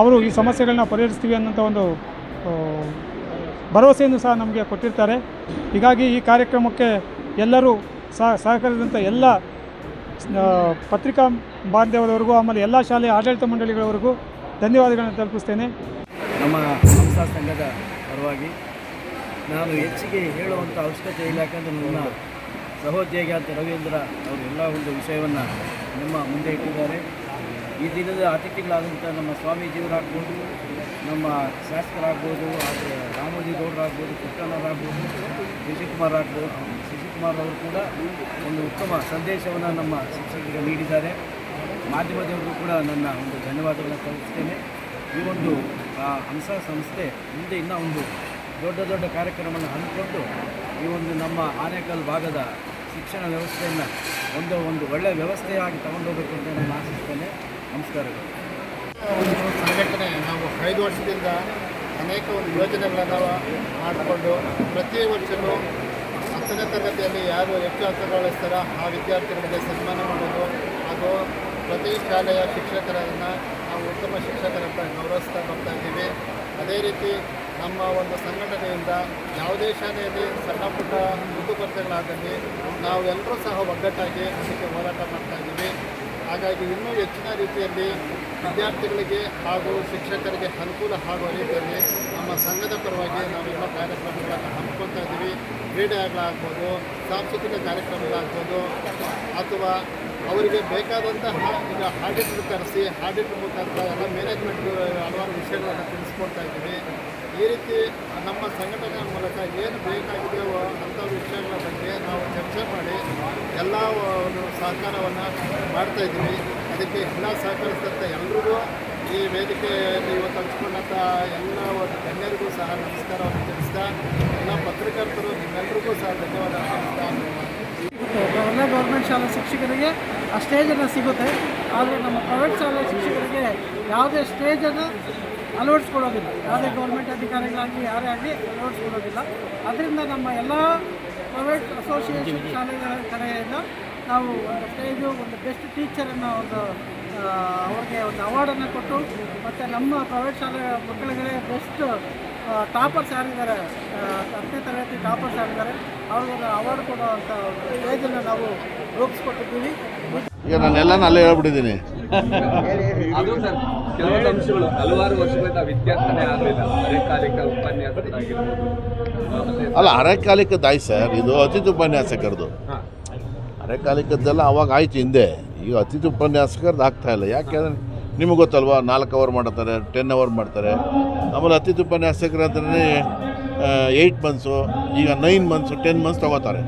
ಅವರು ಈ ಸಮಸ್ಯೆಗಳನ್ನ ಪರಿಹರಿಸ್ತೀವಿ ಅನ್ನೋಂಥ ಒಂದು ಭರವಸೆಯನ್ನು ಸಹ ನಮಗೆ ಕೊಟ್ಟಿರ್ತಾರೆ. ಹೀಗಾಗಿ ಈ ಕಾರ್ಯಕ್ರಮಕ್ಕೆ ಎಲ್ಲರೂ ಸಹ ಸಹಕರಿಸಿದಂಥ ಎಲ್ಲ ಪತ್ರಿಕಾ ಬಾಂಧವರವರೆಗೂ ಆಮೇಲೆ ಎಲ್ಲ ಶಾಲೆಯ ಆಡಳಿತ ಮಂಡಳಿಗಳವರೆಗೂ ಧನ್ಯವಾದಗಳನ್ನು ತಲುಪಿಸ್ತೇನೆ. ನಮ್ಮ ಸಂಸ್ಥಾ ಸಂಘದ ಪರವಾಗಿ ನಾನು ಹೆಚ್ಚಿಗೆ ಹೇಳುವಂಥ ಅವಶ್ಯಕತೆ ಇಲ್ಲ, ಯಾಕಂದರೆ ನನ್ನ ಸಹೋದ್ಯೋಗಿ ಅಂತ ರವೀಂದ್ರ ಅವರು ಎಲ್ಲ ಒಂದು ವಿಷಯವನ್ನು ನಿಮ್ಮ ಮುಂದೆ ಇಟ್ಟಿದ್ದಾರೆ. ಈ ದಿನದ ಅತಿಥಿಗಳಾದಂಥ ನಮ್ಮ ಸ್ವಾಮೀಜಿಯವರಾಗ್ಬೋದು ನಮ್ಮ ಶಾಸಕರಾಗ್ಬೋದು, ಹಾಗೆ ರಾಮೋಜಿ ಗೌಡರಾಗ್ಬೋದು ಕೃಷ್ಣನವರಾಗ್ಬೋದು ಶಶಿಕುಮಾರ್ ಆಗ್ಬೋದು ಶಶಿಕುಮಾರ್ ಅವರು ಕೂಡ ಒಂದು ಉತ್ತಮ ಸಂದೇಶವನ್ನು ನಮ್ಮ ಶಿಕ್ಷಕರಿಗೆ ನೀಡಿದ್ದಾರೆ. ಮಾಧ್ಯಮದವರಿಗೂ ಕೂಡ ನನ್ನ ಒಂದು ಧನ್ಯವಾದಗಳನ್ನು ತಲುಪಿಸ್ತೇನೆ ಈ ಒಂದು ಹಂಸ ಸಂಸ್ಥೆ ಮುಂದೆ ಇನ್ನೂ ಒಂದು ದೊಡ್ಡ ದೊಡ್ಡ ಕಾರ್ಯಕ್ರಮವನ್ನು ಹಮ್ಮಿಕೊಂಡು ಈ ಒಂದು ನಮ್ಮ ಆನೇಕಲ್ ಭಾಗದ ಶಿಕ್ಷಣ ವ್ಯವಸ್ಥೆಯನ್ನು ಒಂದು ಒಂದು ಒಳ್ಳೆಯ ವ್ಯವಸ್ಥೆಯಾಗಿ ತಗೊಂಡೋಗ್ಬೇಕು ಅಂತ ನಾನು ಆಶಿಸ್ತೇನೆ. ನಮಸ್ಕಾರಗಳು. ಒಂದು ಸಂಘಟನೆ ನಾವು ಐದು ವರ್ಷದಿಂದ ಅನೇಕ ಒಂದು ಯೋಜನೆಗಳನ್ನು ಮಾಡಿಕೊಂಡು ಪ್ರತಿ ವರ್ಷವೂ ಹತ್ತನೇ ತರಗತಿಯಲ್ಲಿ ಯಾರು ಹೆಚ್ಚು ಅಂಕ ಗಳಿಸ್ತಾರೋ ಆ ವಿದ್ಯಾರ್ಥಿಗಳಿಗೆ ಸನ್ಮಾನ ಮಾಡೋದು ಹಾಗೂ ಪ್ರತಿ ಶಾಲೆಯ ಶಿಕ್ಷಕರನ್ನು ನಾವು ಉತ್ತಮ ಶಿಕ್ಷಕರಂತ ಗೌರವಿಸ್ತಾ ಬರ್ತಾ ಇದ್ದೀವಿ. ಅದೇ ರೀತಿ ನಮ್ಮ ಒಂದು ಸಂಘಟನೆಯಿಂದ ಯಾವುದೇ ಶಾಲೆಯಲ್ಲಿ ಸಣ್ಣ ಪುಟ್ಟ ನಾವು ಎಲ್ಲರೂ ಸಹ ಒಗ್ಗಟ್ಟಾಗಿ ಅದಕ್ಕೆ ಹೋರಾಟ ಮಾಡ್ತಾ ಇದ್ದೀವಿ. ಹಾಗಾಗಿ ಇನ್ನೂ ಹೆಚ್ಚಿನ ರೀತಿಯಲ್ಲಿ ವಿದ್ಯಾರ್ಥಿಗಳಿಗೆ ಹಾಗೂ ಶಿಕ್ಷಕರಿಗೆ ಅನುಕೂಲ ಆಗುವ ರೀತಿಯಲ್ಲಿ ನಮ್ಮ ಸಂಘದ ಪರವಾಗಿ ನಾವೆಲ್ಲ ಕಾರ್ಯಕ್ರಮಗಳನ್ನು ಹಮ್ಮಿಕೊಳ್ತಾ ಇದ್ದೀವಿ. ಕ್ರೀಡೆಗಳಾಗ್ಬೋದು, ಸಾಂಸ್ಕೃತಿಕ ಕಾರ್ಯಕ್ರಮಗಳಾಗ್ಬೋದು, ಅಥವಾ ಅವರಿಗೆ ಬೇಕಾದಂತಹ ಈಗ ಆಡಿಟ್ರ್ ಕರೆಸಿ ಆಡಿಟ್ರ್ ಮುಖಾಂತರ ಎಲ್ಲ ಮ್ಯಾನೇಜ್ಮೆಂಟ್ ಹಲವಾರು ವಿಷಯಗಳನ್ನು ತಿಳಿಸ್ಕೊಡ್ತಾ ಇದ್ದೀವಿ. ಈ ರೀತಿ ನಮ್ಮ ಸಂಘಟನೆಯ ಮೂಲಕ ಏನು ಬೇಕಾಗಿದೆಯೋ ಅಂಥ ವಿಷಯಗಳ ಬಗ್ಗೆ ನಾವು ಚರ್ಚೆ ಮಾಡಿ ಎಲ್ಲ ಒಂದು ಸಹಕಾರವನ್ನು ಮಾಡ್ತಾ ಇದ್ದೀವಿ. ಅದಕ್ಕೆ ಎಲ್ಲ ಸಹಕರಿಸಿದಂಥ ಎಲ್ರಿಗೂ ಈ ವೇದಿಕೆಯಲ್ಲಿ ಇವತ್ತು ಹಂಚ್ಕೊಂಡಂಥ ಎಲ್ಲ ಒಂದು ಗಣ್ಯರಿಗೂ ಸಹ ನಮಸ್ಕಾರವನ್ನು ತಿಳಿಸ್ತಾ, ಎಲ್ಲ ಪತ್ರಕರ್ತರು ನಿಮ್ಮೆಲ್ಲರಿಗೂ ಸಹ ಧನ್ಯವಾದ ತಿಳಿಸ್ತಾ ಗೌರ್ಮೆಂಟ್ ಶಾಲಾ ಶಿಕ್ಷಕರಿಗೆ ಆ ಸ್ಟೇಜನ್ನು ಸಿಗುತ್ತೆ. ಆದರೆ ನಮ್ಮ ಪ್ರೈವೇಟ್ ಶಾಲಾ ಶಿಕ್ಷಕರಿಗೆ ಯಾವುದೇ ಸ್ಟೇಜನ್ನು ಅಳವಡಿಸ್ಕೊಡೋದಿಲ್ಲ ಯಾವುದೇ ಗೌರ್ಮೆಂಟ್ ಅಧಿಕಾರಿಗಳಾಗಲಿ, ಯಾರೇ ಆಗಲಿ ಅಳವಡಿಸ್ಕೊಡೋದಿಲ್ಲ ಅದರಿಂದ ನಮ್ಮ ಎಲ್ಲ ಪ್ರೈವೇಟ್ ಅಸೋಸಿಯೇಷನ್ ಶಾಲೆಗಳ ಕಡೆಯಿಂದ ನಾವು ಒಂದು ಸ್ಟೇಜು ಒಂದು ಬೆಸ್ಟ್ ಟೀಚರನ್ನು ಒಂದು ಅವ್ರಿಗೆ ಒಂದು ಅವಾರ್ಡನ್ನು ಕೊಟ್ಟು, ಮತ್ತು ನಮ್ಮ ಪ್ರೈವೇಟ್ ಶಾಲೆ ಮಕ್ಕಳಿಗೆ ಬೆಸ್ಟ್ ಟಾಪರ್ಸ್ ಯಾರಿದ್ದಾರೆ ಹತ್ತನೇ ತರಗತಿ ಟಾಪರ್ಸ್ ಯಾರಿದ್ದಾರೆ, ಅವ್ರಿಗೊಂದು ಅವಾರ್ಡ್ ಕೊಡುವಂಥ ಒಂದು ಸ್ಟೇಜನ್ನು ನಾವು ರೂಪಿಸ್ಕೊಟ್ಟಿದ್ದೀವಿ. ಈಗ ನಾನೆಲ್ಲ ಅಲ್ಲೇ ಹೇಳ್ಬಿಟ್ಟಿದ್ದೀನಿ. ಅದು ಸರ್ ಕೆಲವೊಂದು ಅಂಶಗಳು ಹಲವಾರು ವರ್ಷಗಳಿಂದ ವಿದ್ಯಾರ್ಥನೆ ಆಗಲಿಲ್ಲ. ಅರೆಕಾಲಿಕ ಅಲ್ಲ ಸರ್. ಇದು ಅತಿಥಿ ಉಪನ್ಯಾಸಕರದು. ಅರೆಕಾಲಿಕದ್ದೆಲ್ಲ ಅವಾಗ ಆಯ್ತು ಹಿಂದೆ. ಈಗ ಅತಿಥಿ ಉಪನ್ಯಾಸಕರದ್ದು ಆಗ್ತಾ ಇಲ್ಲ. ಯಾಕೆಂದ್ರೆ ನಿಮಗೆ ಗೊತ್ತಲ್ವಾ ನಾಲ್ಕು ಅವರ್ ಮಾಡ್ತಾರೆ ಟೆನ್ ಅವರ್ ಮಾಡ್ತಾರೆ. ಆಮೇಲೆ ಅತಿಥಿ ಉಪನ್ಯಾಸಕರು ಅಂದ್ರೆ ಏಯ್ಟ್ ಮಂತ್ಸು ಈಗ ನೈನ್ ಮಂತ್ಸು ಟೆನ್ ಮಂತ್ಸ್ ತೊಗೋತಾರೆ.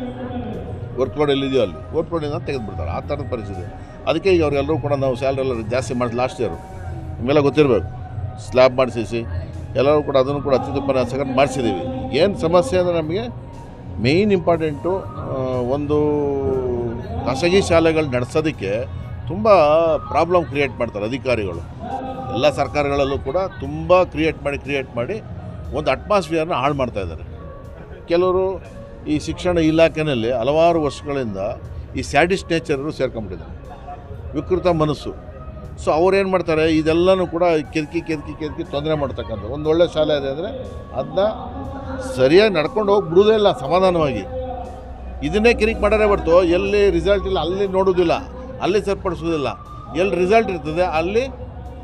ವರ್ಕ್ ಲೋಡ್ ಎಲ್ಲಿದೆಯೋ ಅಲ್ಲಿ. ವರ್ಕ್ ಲೋಡಿಂದ ತೆಗೆದುಬಿಡ್ತಾರೆ. ಆ ಥರದ ಪರಿಸ್ಥಿತಿ. ಅದಕ್ಕೆ ಈಗ ಅವರೆಲ್ಲರೂ ಕೂಡ ನಾವು ಸ್ಯಾಲ್ರಿ ಎಲ್ಲ ಜಾಸ್ತಿ ಮಾಡಿ ಲಾಸ್ಟ್ ಇಯರು ನಿಮಗೆಲ್ಲ ಗೊತ್ತಿರಬೇಕು. ಸ್ಲ್ಯಾಬ್ ಮಾಡಿಸಿಸಿ. ಎಲ್ಲರೂ ಕೂಡ ಅದನ್ನು ಕೂಡ ಅತ್ಯುತ್ತಮ ಸೆಕೆಂಡ್ ಮಾಡಿಸಿದ್ದೀವಿ ಏನು ಸಮಸ್ಯೆ ಅಂದರೆ ನಮಗೆ ಮೇಯ್ನ್ ಇಂಪಾರ್ಟೆಂಟು ಒಂದು ಖಾಸಗಿ ಶಾಲೆಗಳು ನಡೆಸೋದಕ್ಕೆ ತುಂಬ ಪ್ರಾಬ್ಲಮ್ ಕ್ರಿಯೇಟ್ ಮಾಡ್ತಾರೆ ಅಧಿಕಾರಿಗಳು. ಎಲ್ಲ ಸರ್ಕಾರಗಳಲ್ಲೂ ಕೂಡ ತುಂಬ ಕ್ರಿಯೇಟ್ ಮಾಡಿ ಕ್ರಿಯೇಟ್ ಮಾಡಿ ಒಂದು ಅಟ್ಮಾಸ್ಫಿಯರ್ನ ಹಾಳು ಮಾಡ್ತಾಯಿದ್ದಾರೆ ಕೆಲವರು ಈ ಶಿಕ್ಷಣ ಇಲಾಖೆಯಲ್ಲಿ ಹಲವಾರು ವರ್ಷಗಳಿಂದ ಈ ಸ್ಯಾಡಿಸ್ಟ್ ನೇಚರರು ಸೇರ್ಕೊಂಬಿಟ್ಟಿದ್ದಾರೆ ವಿಕೃತ ಮನಸ್ಸು. ಸೊ ಅವ್ರೇನು ಮಾಡ್ತಾರೆ? ಇದೆಲ್ಲನೂ ಕೂಡ ಕೆದಕಿ ಕೆದಕಿ ಕೆದಕಿ ತೊಂದರೆ ಮಾಡ್ತಕ್ಕಂಥ ಒಂದು ಒಳ್ಳೆ ಶಾಲೆ ಇದೆ ಅಂದರೆ ಅದನ್ನ ಸರಿಯಾಗಿ ನಡ್ಕೊಂಡು ಹೋಗಿ ಇಲ್ಲ ಸಮಾಧಾನವಾಗಿ. ಇದನ್ನೇ ಕಿರಿಕ್ ಮಾಡಾರೆ ಹೊರ್ತು ಎಲ್ಲಿ ರಿಸಲ್ಟ್ ಇಲ್ಲ, ಅಲ್ಲಿ ನೋಡೋದಿಲ್ಲ, ಅಲ್ಲಿ ಸರಿಪಡಿಸೋದಿಲ್ಲ ಎಲ್ಲಿ ರಿಸಲ್ಟ್ ಇರ್ತದೆ, ಅಲ್ಲಿ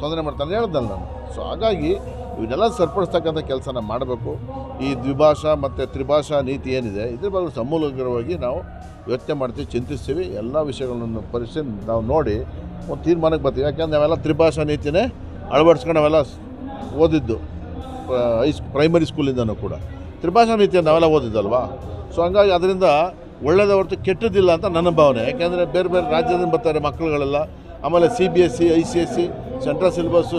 ತೊಂದರೆ ಮಾಡ್ತಾನೆ ಹೇಳ್ದಲ್ಲ ನಾನು. ಸೊ ಹಾಗಾಗಿ ಇವನ್ನೆಲ್ಲ ಸರಿಪಡಿಸ್ತಕ್ಕಂಥ ಕೆಲಸನ ಮಾಡಬೇಕು. ಈ ದ್ವಿಭಾಷಾ ಮತ್ತು ತ್ರಿಭಾಷಾ ನೀತಿ ಏನಿದೆ, ಇದ್ರ ಬಗ್ಗೆ ಸಮೂಲಗ್ರವಾಗಿ ನಾವು ಯೋಚನೆ ಮಾಡ್ತೀವಿ, ಚಿಂತಿಸ್ತೀವಿ. ಎಲ್ಲ ವಿಷಯಗಳನ್ನು ಪರಿಶೀಲ ನಾವು ನೋಡಿ ಒಂದು ತೀರ್ಮಾನಕ್ಕೆ ಬರ್ತೀವಿ. ಯಾಕೆಂದ್ರೆ ನಾವೆಲ್ಲ ತ್ರಿಭಾಷಾ ನೀತಿನೇ ಅಳವಡಿಸ್ಕೊಂಡು ನಾವೆಲ್ಲ ಓದಿದ್ದು ಹೈ ಪ್ರೈಮರಿ ಸ್ಕೂಲಿಂದನೂ ಕೂಡ. ತ್ರಿಭಾಷಾ ನೀತಿ ನಾವೆಲ್ಲ ಓದಿದ್ದಲ್ವಾ? ಸೊ ಹಂಗಾಗಿ ಅದರಿಂದ ಒಳ್ಳೆಯದ ಹೊರತು ಕೆಟ್ಟದಿಲ್ಲ ಅಂತ ನನ್ನ ಭಾವನೆ. ಯಾಕೆಂದರೆ ಬೇರೆ ಬೇರೆ ರಾಜ್ಯದಿಂದ ಬರ್ತಾರೆ ಮಕ್ಕಳುಗಳೆಲ್ಲ. ಆಮೇಲೆ C B S C I C S C central syllabus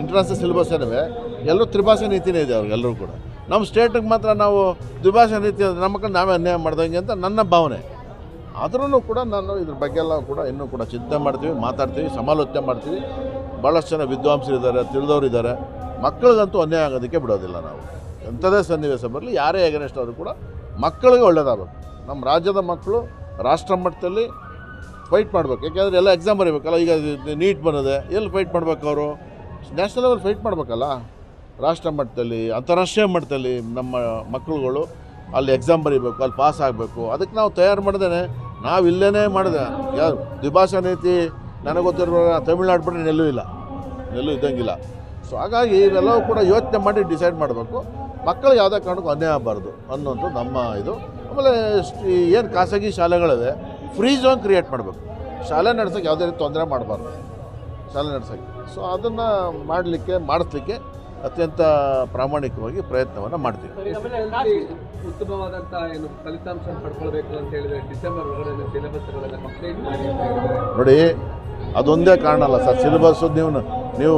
international syllabus ಏನಿವೆ, ಎಲ್ಲರೂ ತ್ರಿಭಾಷಾ ನೀತಿನೇ ಇದೆ ಅವ್ರಿಗೆಲ್ಲರೂ ಕೂಡ. ನಮ್ಮ ಸ್ಟೇಟಿಗೆ ಮಾತ್ರ ನಾವು ದ್ವಿಭಾಷಾ ನೀತಿ ನಮ್ಮ ಕಡೆ ನಾವೇ ಅನ್ಯಾಯ ಮಾಡ್ದಂಗೆ ಅಂತ ನನ್ನ ಭಾವನೆ. ಆದ್ರೂ ಕೂಡ ನಾನು ಇದ್ರ ಬಗ್ಗೆ ಎಲ್ಲ ಕೂಡ ಇನ್ನೂ ಕೂಡ ಚಿಂತೆ ಮಾಡ್ತೀವಿ, ಮಾತಾಡ್ತೀವಿ, ಸಮಾಲೋಚನೆ ಮಾಡ್ತೀವಿ. ಭಾಳಷ್ಟು ಜನ ವಿದ್ವಾಂಸರು ಇದ್ದಾರೆ, ತಿಳಿದವರು ಇದ್ದಾರೆ. ಮಕ್ಕಳಿಗಂತೂ ಅನ್ಯಾಯ ಆಗೋದಕ್ಕೆ ಬಿಡೋದಿಲ್ಲ ನಾವು. ಎಂಥದೇ ಸನ್ನಿವೇಶ ಬರಲಿ, ಯಾರೇ ಎಗನೆಸ್ಟ್ ಆದರೂ ಕೂಡ ಮಕ್ಕಳಿಗೆ ಒಳ್ಳೆಯದಾಗಬೇಕು ನಮ್ಮ ರಾಜ್ಯದ ಮಕ್ಕಳು ರಾಷ್ಟ್ರ ಮಟ್ಟದಲ್ಲಿ ಫೈಟ್ ಮಾಡಬೇಕು. ಯಾಕೆಂದರೆ ಎಲ್ಲ ಎಕ್ಸಾಮ್ ಬರೀಬೇಕಲ್ಲ, ಈಗ ನೀಟ್ ಬಂದಿದೆ, ಎಲ್ಲಿ ಫೈಟ್ ಮಾಡ್ಬೇಕು ಅವರು? ನ್ಯಾಷನಲ್ ಲೆವೆಲ್ ಫೈಟ್ ಮಾಡಬೇಕಲ್ಲ? ರಾಷ್ಟ್ರ ಮಟ್ಟದಲ್ಲಿ, ಅಂತಾರಾಷ್ಟ್ರೀಯ ಮಟ್ಟದಲ್ಲಿ ನಮ್ಮ ಮಕ್ಕಳುಗಳು ಅಲ್ಲಿ ಎಕ್ಸಾಮ್ ಬರೀಬೇಕು, ಅಲ್ಲಿ ಪಾಸ್ ಆಗಬೇಕು. ಅದಕ್ಕೆ ನಾವು ತಯಾರು ಮಾಡ್ದೇನೆ ನಾವು ಇಲ್ಲೇ ಮಾಡಿದೆ. ಯಾರು ದ್ವಿಭಾಷಾ ನೀತಿ, ನನಗೆ ಗೊತ್ತಿರೋ ತಮಿಳ್ನಾಡು ಬಿಟ್ಟರೆ ನೆಲ್ಲೂ ಇಲ್ಲ. ನೆಲ್ಲೂ ಇದ್ದಂಗಿಲ್ಲ. ಸೊ ಹಾಗಾಗಿ ಇವೆಲ್ಲವೂ ಕೂಡ ಯೋಚನೆ ಮಾಡಿ ಡಿಸೈಡ್ ಮಾಡಬೇಕು. ಮಕ್ಕಳಿಗೆ ಯಾವುದೇ ಕಾರಣಕ್ಕೂ ಅನ್ಯಾಯ ಆಗಬಾರ್ದು ಅನ್ನೋದು ನಮ್ಮ ಇದು. ಆಮೇಲೆ ಏನು ಖಾಸಗಿ ಶಾಲೆಗಳಿದೆ ಫ್ರೀ ಝೋನ್ ಕ್ರಿಯೇಟ್ ಮಾಡಬೇಕು. ಶಾಲೆ ನಡೆಸೋಕ್ಕೆ ಯಾವುದೇ ರೀತಿ ತೊಂದರೆ ಮಾಡಬಾರ್ದು. ಶಾಲೆ ನಡೆಸೋಕ್ಕೆ ಸೊ ಅದನ್ನು ಮಾಡಲಿಕ್ಕೆ ಮಾಡಿಸ್ಲಿಕ್ಕೆ ಅತ್ಯಂತ ಪ್ರಾಮಾಣಿಕವಾಗಿ ಪ್ರಯತ್ನವನ್ನು ಮಾಡ್ತೀವಿ. ಉತ್ತಮವಾದಂತ ಏನು ಫಲಿತಾಂಶ ಪಡ್ಕೊಳ್ಬೇಕು ಅಂತ ಹೇಳಿದ್ರೆ ಡಿಸೆಂಬರ್ ಒಳಗಡೆ ಸಿಲೆಬಸ್ಗಳೆಲ್ಲ ಕಂಪ್ಲೀಟ್ ಮಾಡಿ ನೋಡಿ ಅದೊಂದೇ ಕಾರಣ ಅಲ್ಲ ಸರ್. ಸಿಲೆಬಸ್ ನೀವು ನೀವು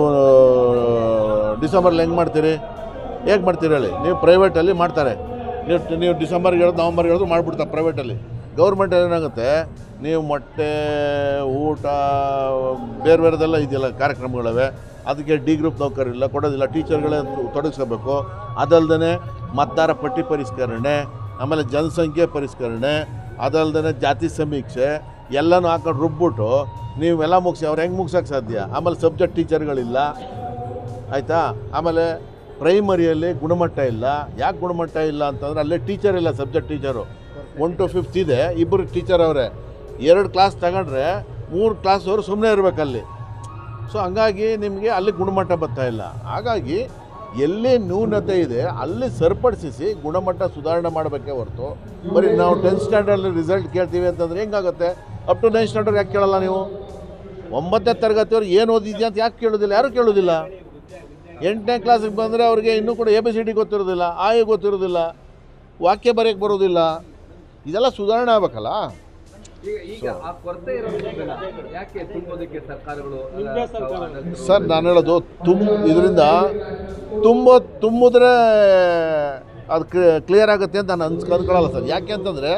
ಡಿಸೆಂಬರ್ಲಿ ಹೆಂಗೆ ಮಾಡ್ತೀರಿ? ಹೇಗೆ ಮಾಡ್ತೀರಿ ಹೇಳಿ? ನೀವು ಪ್ರೈವೇಟಲ್ಲಿ ಮಾಡ್ತಾರೆ. ನೀವು ನೀವು ಡಿಸೆಂಬರ್ಗೆ ಹೇಳೋದು ನವಂಬರ್ಗೆ ಹೇಳೋದು ಮಾಡಿಬಿಡ್ತಾರೆ ಪ್ರೈವೇಟಲ್ಲಿ ಗೌರ್ಮೆಂಟಲ್ಲಿ ಏನಾಗುತ್ತೆ? ನೀವು ಮೊಟ್ಟೆ, ಊಟ, ಬೇರೆ ಬೇರೆದೆಲ್ಲ ಇದೆಯಲ್ಲ ಕಾರ್ಯಕ್ರಮಗಳಿವೆ. ಅದಕ್ಕೆ ಡಿ ಗ್ರೂಪ್ ನೌಕರಿಲ್ಲ ಕೊಡೋದಿಲ್ಲ. ಟೀಚರ್ಗಳೇ ತೊಡಗಿಸ್ಕೋಬೇಕು. ಅದಲ್ಲದೆ ಮತದಾರ ಪಟ್ಟಿ ಪರಿಷ್ಕರಣೆ, ಆಮೇಲೆ ಜನಸಂಖ್ಯೆ ಪರಿಷ್ಕರಣೆ ಅದಲ್ಲದೆ ಜಾತಿ ಸಮೀಕ್ಷೆ, ಎಲ್ಲನೂ ಹಾಕೊಂಡು ರುಬ್ಬಿಟ್ಟು ನೀವೆಲ್ಲ ಮುಗಿಸಿ, ಅವ್ರು ಹೆಂಗೆ ಮುಗ್ಸೋಕ್ಕೆ ಸಾಧ್ಯ? ಆಮೇಲೆ ಸಬ್ಜೆಕ್ಟ್ ಟೀಚರ್ಗಳಿಲ್ಲ. ಆಯಿತಾ? ಆಮೇಲೆ ಪ್ರೈಮರಿಯಲ್ಲಿ ಗುಣಮಟ್ಟ ಇಲ್ಲ. ಯಾಕೆ ಗುಣಮಟ್ಟ ಇಲ್ಲ ಅಂತಂದರೆ ಅಲ್ಲೇ ಟೀಚರ್ ಇಲ್ಲ, subject teacher. One to fifth ಇದೆ ಇಬ್ಬರು ಟೀಚರ್ ಅವರೇ. ಎರಡು ಕ್ಲಾಸ್ ತಗೊಂಡ್ರೆ ಮೂರು ಕ್ಲಾಸ್ ಅವರು ಸುಮ್ಮನೆ ಇರಬೇಕಲ್ಲಿ ಸೊ ಹಂಗಾಗಿ ನಿಮಗೆ ಅಲ್ಲಿ ಗುಣಮಟ್ಟ ಬರ್ತಾ ಇಲ್ಲ. ಹಾಗಾಗಿ ಎಲ್ಲಿ ನ್ಯೂನತೆ ಇದೆ, ಅಲ್ಲಿ ಸರಿಪಡಿಸಿ ಗುಣಮಟ್ಟ ಸುಧಾರಣೆ ಮಾಡಬೇಕೇ ಹೊರತು. ಬರೀ ನಾವು ಟೆಂತ್ ಸ್ಟ್ಯಾಂಡರ್ಡಲ್ಲಿ ರಿಸಲ್ಟ್ ಕೇಳ್ತೀವಿ ಅಂತಂದರೆ ಹೆಂಗಾಗುತ್ತೆ? ಅಪ್ ಟು ನೈನ್ ಸ್ಟ್ಯಾಂಡರ್ಡ್ ಯಾಕೆ ಕೇಳಲ್ಲ ನೀವು? ಒಂಬತ್ತನೇ ತರಗತಿಯವ್ರು ಏನು ಓದಿದ್ಯಾ ಅಂತ ಯಾಕೆ ಕೇಳೋದಿಲ್ಲ? ಯಾರು ಕೇಳೋದಿಲ್ಲ? ಎಂಟನೇ ಕ್ಲಾಸಿಗೆ ಬಂದರೆ ಅವರಿಗೆ ಇನ್ನೂ ಕೂಡ ಎ ಬಿ ಸಿ ಡಿ ಗೊತ್ತಿರೋದಿಲ್ಲ ಆಯು ಗೊತ್ತಿರೋದಿಲ್ಲ, ವಾಕ್ಯ ಬರೆಯೋಕ್ಕೆ ಬರೋದಿಲ್ಲ. ಇದೆಲ್ಲ ಸುಧಾರಣೆ ಆಗ್ಬೇಕಲ್ಲ? ಈಗ ಈಗ ಆ ಕೊರತೆ ಇರೋದ್ರಿಂದ ಯಾಕೆ ತುಂಬೋದಕ್ಕೆ ಸರ್ಕಾರಗಳು ಸರ್ ನಾನು ಹೇಳೋದು ತುಂಬ ಇದರಿಂದ ತುಂಬ ತುಂಬಿದ್ರೆ ಅದು ಕ್ಲಿಯರ್ ಆಗುತ್ತೆ ಅಂತ ನಾನು ಅನ್ಸ್ ಅಂದ್ಕೊಳ್ಳಲ್ಲ ಸರ್. ಯಾಕೆ ಅಂತಂದರೆ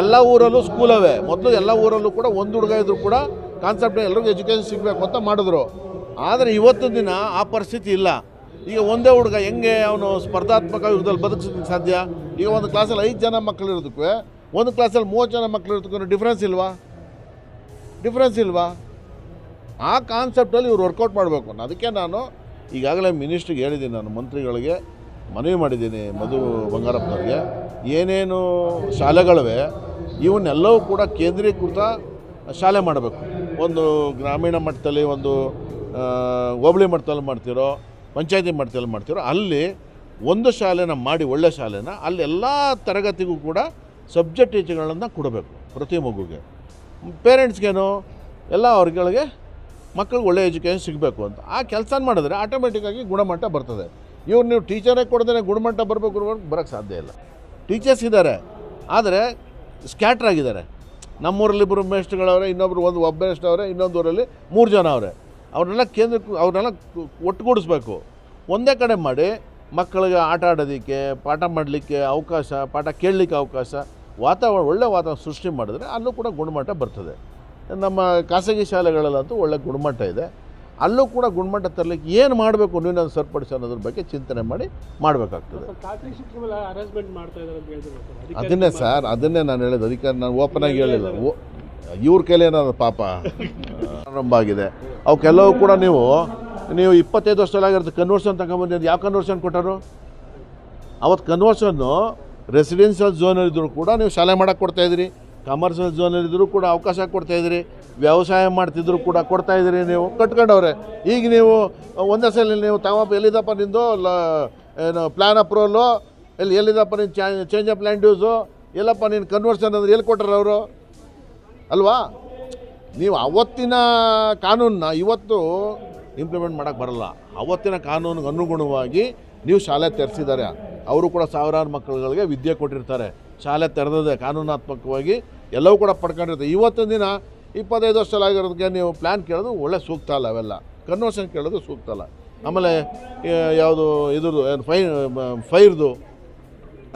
ಎಲ್ಲ ಊರಲ್ಲೂ ಸ್ಕೂಲ್ ಅವೆ ಮೊದಲು ಎಲ್ಲ ಊರಲ್ಲೂ ಕೂಡ ಒಂದು ಹುಡುಗ ಇದ್ರು ಕೂಡ ಕಾನ್ಸೆಪ್ಟ್ ಎಲ್ರಿಗೂ ಎಜುಕೇಷನ್ ಸಿಗಬೇಕು ಅಂತ ಮಾಡಿದ್ರು. ಆದರೆ ಇವತ್ತಿನ ದಿನ ಆ ಪರಿಸ್ಥಿತಿ ಇಲ್ಲ. ಈಗ ಒಂದೇ ಹುಡುಗ ಹೆಂಗೆ ಅವನು ಸ್ಪರ್ಧಾತ್ಮಕ ಯುಗದಲ್ಲಿ ಬದುಕಿಸೋದಕ್ಕೆ ಸಾಧ್ಯ? ಈಗ ಒಂದು ಕ್ಲಾಸಲ್ಲಿ ಐದು ಜನ ಮಕ್ಕಳು ಇರೋದಕ್ಕೆ, ಒಂದು ಕ್ಲಾಸಲ್ಲಿ ಮೂವತ್ತು ಜನ ಮಕ್ಕಳು ಇರೋದಕ್ಕೂ ಡಿಫ್ರೆನ್ಸ್ ಇಲ್ವಾ? ಡಿಫ್ರೆನ್ಸ್ ಇಲ್ವಾ? ಆ ಕಾನ್ಸೆಪ್ಟಲ್ಲಿ ಇವ್ರು ವರ್ಕೌಟ್ ಮಾಡಬೇಕು ಅದಕ್ಕೆ ನಾನು ಈಗಾಗಲೇ ಮಿನಿಸ್ಟ್ರಿಗೆ ಹೇಳಿದ್ದೀನಿ, ನಾನು ಮಂತ್ರಿಗಳಿಗೆ ಮನವಿ ಮಾಡಿದ್ದೀನಿ ಮಧು ಬಂಗಾರಪ್ಪನವ್ರಿಗೆ. ಏನೇನು ಶಾಲೆಗಳಿವೆ, ಇವನ್ನೆಲ್ಲವೂ ಕೂಡ ಕೇಂದ್ರೀಕೃತ ಶಾಲೆ ಮಾಡಬೇಕು. ಒಂದು ಗ್ರಾಮೀಣ ಮಟ್ಟದಲ್ಲಿ ಒಂದು ಹೋಬಳಿ ಮಟ್ಟದಲ್ಲಿ ಮಾಡ್ತಿರೋ ಪಂಚಾಯತಿ ಮಟ್ಟದಲ್ಲಿ ಮಾಡ್ತಿರೋ, ಅಲ್ಲಿ ಒಂದು ಶಾಲೆನ ಮಾಡಿ ಒಳ್ಳೆ ಶಾಲೆನ, ಅಲ್ಲಿ ಎಲ್ಲ ತರಗತಿಗೂ ಕೂಡ ಸಬ್ಜೆಕ್ಟ್ ಟೀಚರ್ಗಳನ್ನು ಕೊಡಬೇಕು ಪ್ರತಿ ಮಗುಗೆ. ಪೇರೆಂಟ್ಸ್ಗೇನು ಎಲ್ಲ ಅವ್ರಗಳಿಗೆ ಮಕ್ಕಳಿಗೆ ಒಳ್ಳೆ ಎಜುಕೇಷನ್ ಸಿಗಬೇಕು ಅಂತ. ಆ ಕೆಲಸ ಮಾಡಿದ್ರೆ ಆಟೋಮೆಟಿಕ್ಕಾಗಿ ಗುಣಮಟ್ಟ ಬರ್ತದೆ. ಇವ್ರು ನೀವು ಟೀಚರೇ ಕೊಡದೇ ಗುಣಮಟ್ಟ ಬರಬೇಕು ಬರೋಕ್ಕೆ ಸಾಧ್ಯ ಇಲ್ಲ. ಟೀಚರ್ಸ್ ಇದ್ದಾರೆ ಆದರೆ ಸ್ಕ್ಯಾಟ್ರ್ ಆಗಿದ್ದಾರೆ. ನಮ್ಮೂರಲ್ಲಿ ಇಬ್ಬರು ಮೇಸ್ಟ್ಗಳವ್ರೆ ಇನ್ನೊಬ್ರು ಒಂದು ಒಬ್ಬ ಇನ್ನೊಂದು ಊರಲ್ಲಿ ಮೂರು ಜನ ಅವರೇ. ಅವ್ರನ್ನೆಲ್ಲ ಕೇಂದ್ರ ಅವ್ರನ್ನೆಲ್ಲ ಒಟ್ಟುಗೂಡಿಸ್ಬೇಕು. ಒಂದೇ ಕಡೆ ಮಾಡಿ ಮಕ್ಕಳಿಗೆ ಆಟ ಆಡೋದಕ್ಕೆ ಪಾಠ ಮಾಡಲಿಕ್ಕೆ ಅವಕಾಶ ಪಾಠ ಕೇಳಲಿಕ್ಕೆ ಅವಕಾಶ ವಾತಾವರಣ ಒಳ್ಳೆ ವಾತಾವರಣ ಸೃಷ್ಟಿ ಮಾಡಿದ್ರೆ ಅಲ್ಲೂ ಕೂಡ ಗುಣಮಟ್ಟ ಬರ್ತದೆ. ನಮ್ಮ ಖಾಸಗಿ ಶಾಲೆಗಳಲ್ಲಂತೂ ಒಳ್ಳೆ ಗುಣಮಟ್ಟ ಇದೆ. ಅಲ್ಲೂ ಕೂಡ ಗುಣಮಟ್ಟ ತರಲಿಕ್ಕೆ ಏನು ಮಾಡಬೇಕು ನೀನು ಸರಿಪಡಿಸಿ ಅನ್ನೋದ್ರ ಬಗ್ಗೆ ಚಿಂತನೆ ಮಾಡಿ ಮಾಡಬೇಕಾಗ್ತದೆ. ಅದನ್ನೇ ಸರ್ ಅದನ್ನೇ ನಾನು ಹೇಳಿದ್ದು. ಅದಕ್ಕೆ ನಾನು ಓಪನ್ ಆಗಿ ಹೇಳಿಲ್ಲ. ಓ- ಇವ್ರ ಕೈಲಿ ಏನಾದ್ರು ಪಾಪ. ಆರಂಭ ಆಗಿದೆ. ಅವಕ್ಕೆಲ್ಲವೂ ಕೂಡ ನೀವು ನೀವು ಇಪ್ಪತ್ತೈದು ವರ್ಷದಲ್ಲಾಗಿರುತ್ತೆ ಕನ್ವರ್ಷನ್ ತಗೊಂಬಂದಿದ್ದು ಯಾವ ಕನ್ವರ್ಷನ್ ಕೊಟ್ಟರು? ಅವತ್ತು ಕನ್ವರ್ಷನ್ನು ರೆಸಿಡೆನ್ಷಿಯಲ್ ಝೋನಲ್ಲಿದ್ದರೂ ಕೂಡ ನೀವು ಶಾಲೆ ಮಾಡೋಕ್ಕೆ ಕೊಡ್ತಾಯಿದ್ರಿ ಕಮರ್ಷಿಯಲ್ ಝೋನಲ್ಲಿದ್ದರೂ ಕೂಡ ಅವಕಾಶ ಕೊಡ್ತಾಯಿದ್ರಿ ವ್ಯವಸಾಯ ಮಾಡ್ತಿದ್ರು ಕೂಡ ಕೊಡ್ತಾಯಿದ್ರಿ ನೀವು. ಕಟ್ಕೊಂಡವ್ರೆ. ಈಗ ನೀವು, ಒಂದೇ ಸಲ ನೀವು ತಮ್ಮ ಎಲ್ಲಿದಪ್ಪ ನಿಂದು? ಲ, ಏನು ಪ್ಲ್ಯಾನ್ ಅಪ್ರೂವಲ್ಲು ಎಲ್ಲಿ, ಎಲ್ಲಿದಪ್ಪ ನಿನ್ನ ಚೇಂಜ್ ಆಫ್ ಲ್ಯಾಂಡ್ ಯೂಸು ಎಲ್ಲಪ್ಪ ನೀನು ಕನ್ವರ್ಷನ್ ಅಂದ್ರೆ ಎಲ್ಲಿ ಕೊಟ್ಟರು ಅವರು? ಅಲ್ವಾ? ನೀವು ಅವತ್ತಿನ ಕಾನೂನನ್ನ ಇವತ್ತು ಇಂಪ್ಲಿಮೆಂಟ್ ಮಾಡೋಕ್ಕೆ ಬರಲ್ಲ. ಅವತ್ತಿನ ಕಾನೂನಿಗೆ ಅನುಗುಣವಾಗಿ ನೀವು ಶಾಲೆ ತೆರೆಸಿದ್ದಾರೆ. ಅವರು ಕೂಡ ಸಾವಿರಾರು ಮಕ್ಕಳುಗಳಿಗೆ ವಿದ್ಯೆ ಕೊಟ್ಟಿರ್ತಾರೆ. ಶಾಲೆ ತೆರೆದಿದೆ ಕಾನೂನಾತ್ಮಕವಾಗಿ ಎಲ್ಲವೂ ಕೂಡ ಪಡ್ಕೊಂಡಿರ್ತಾರೆ. ಇವತ್ತಿನ ದಿನ ಇಪ್ಪತ್ತೈದು ವರ್ಷದಲ್ಲಾಗಿರೋದಕ್ಕೆ ನೀವು ಪ್ಲ್ಯಾನ್ ಕೇಳೋದು ಒಳ್ಳೆ ಸೂಕ್ತ ಅಲ್ಲ ಅವೆಲ್ಲ. ಕನ್ವರ್ಷನ್ ಕೇಳೋದು ಸೂಕ್ತ ಅಲ್ಲ. ಆಮೇಲೆ ಯಾವುದು ಇದ್ರದ್ದು, ಏನು ಫೈ ಫೈರ್ದು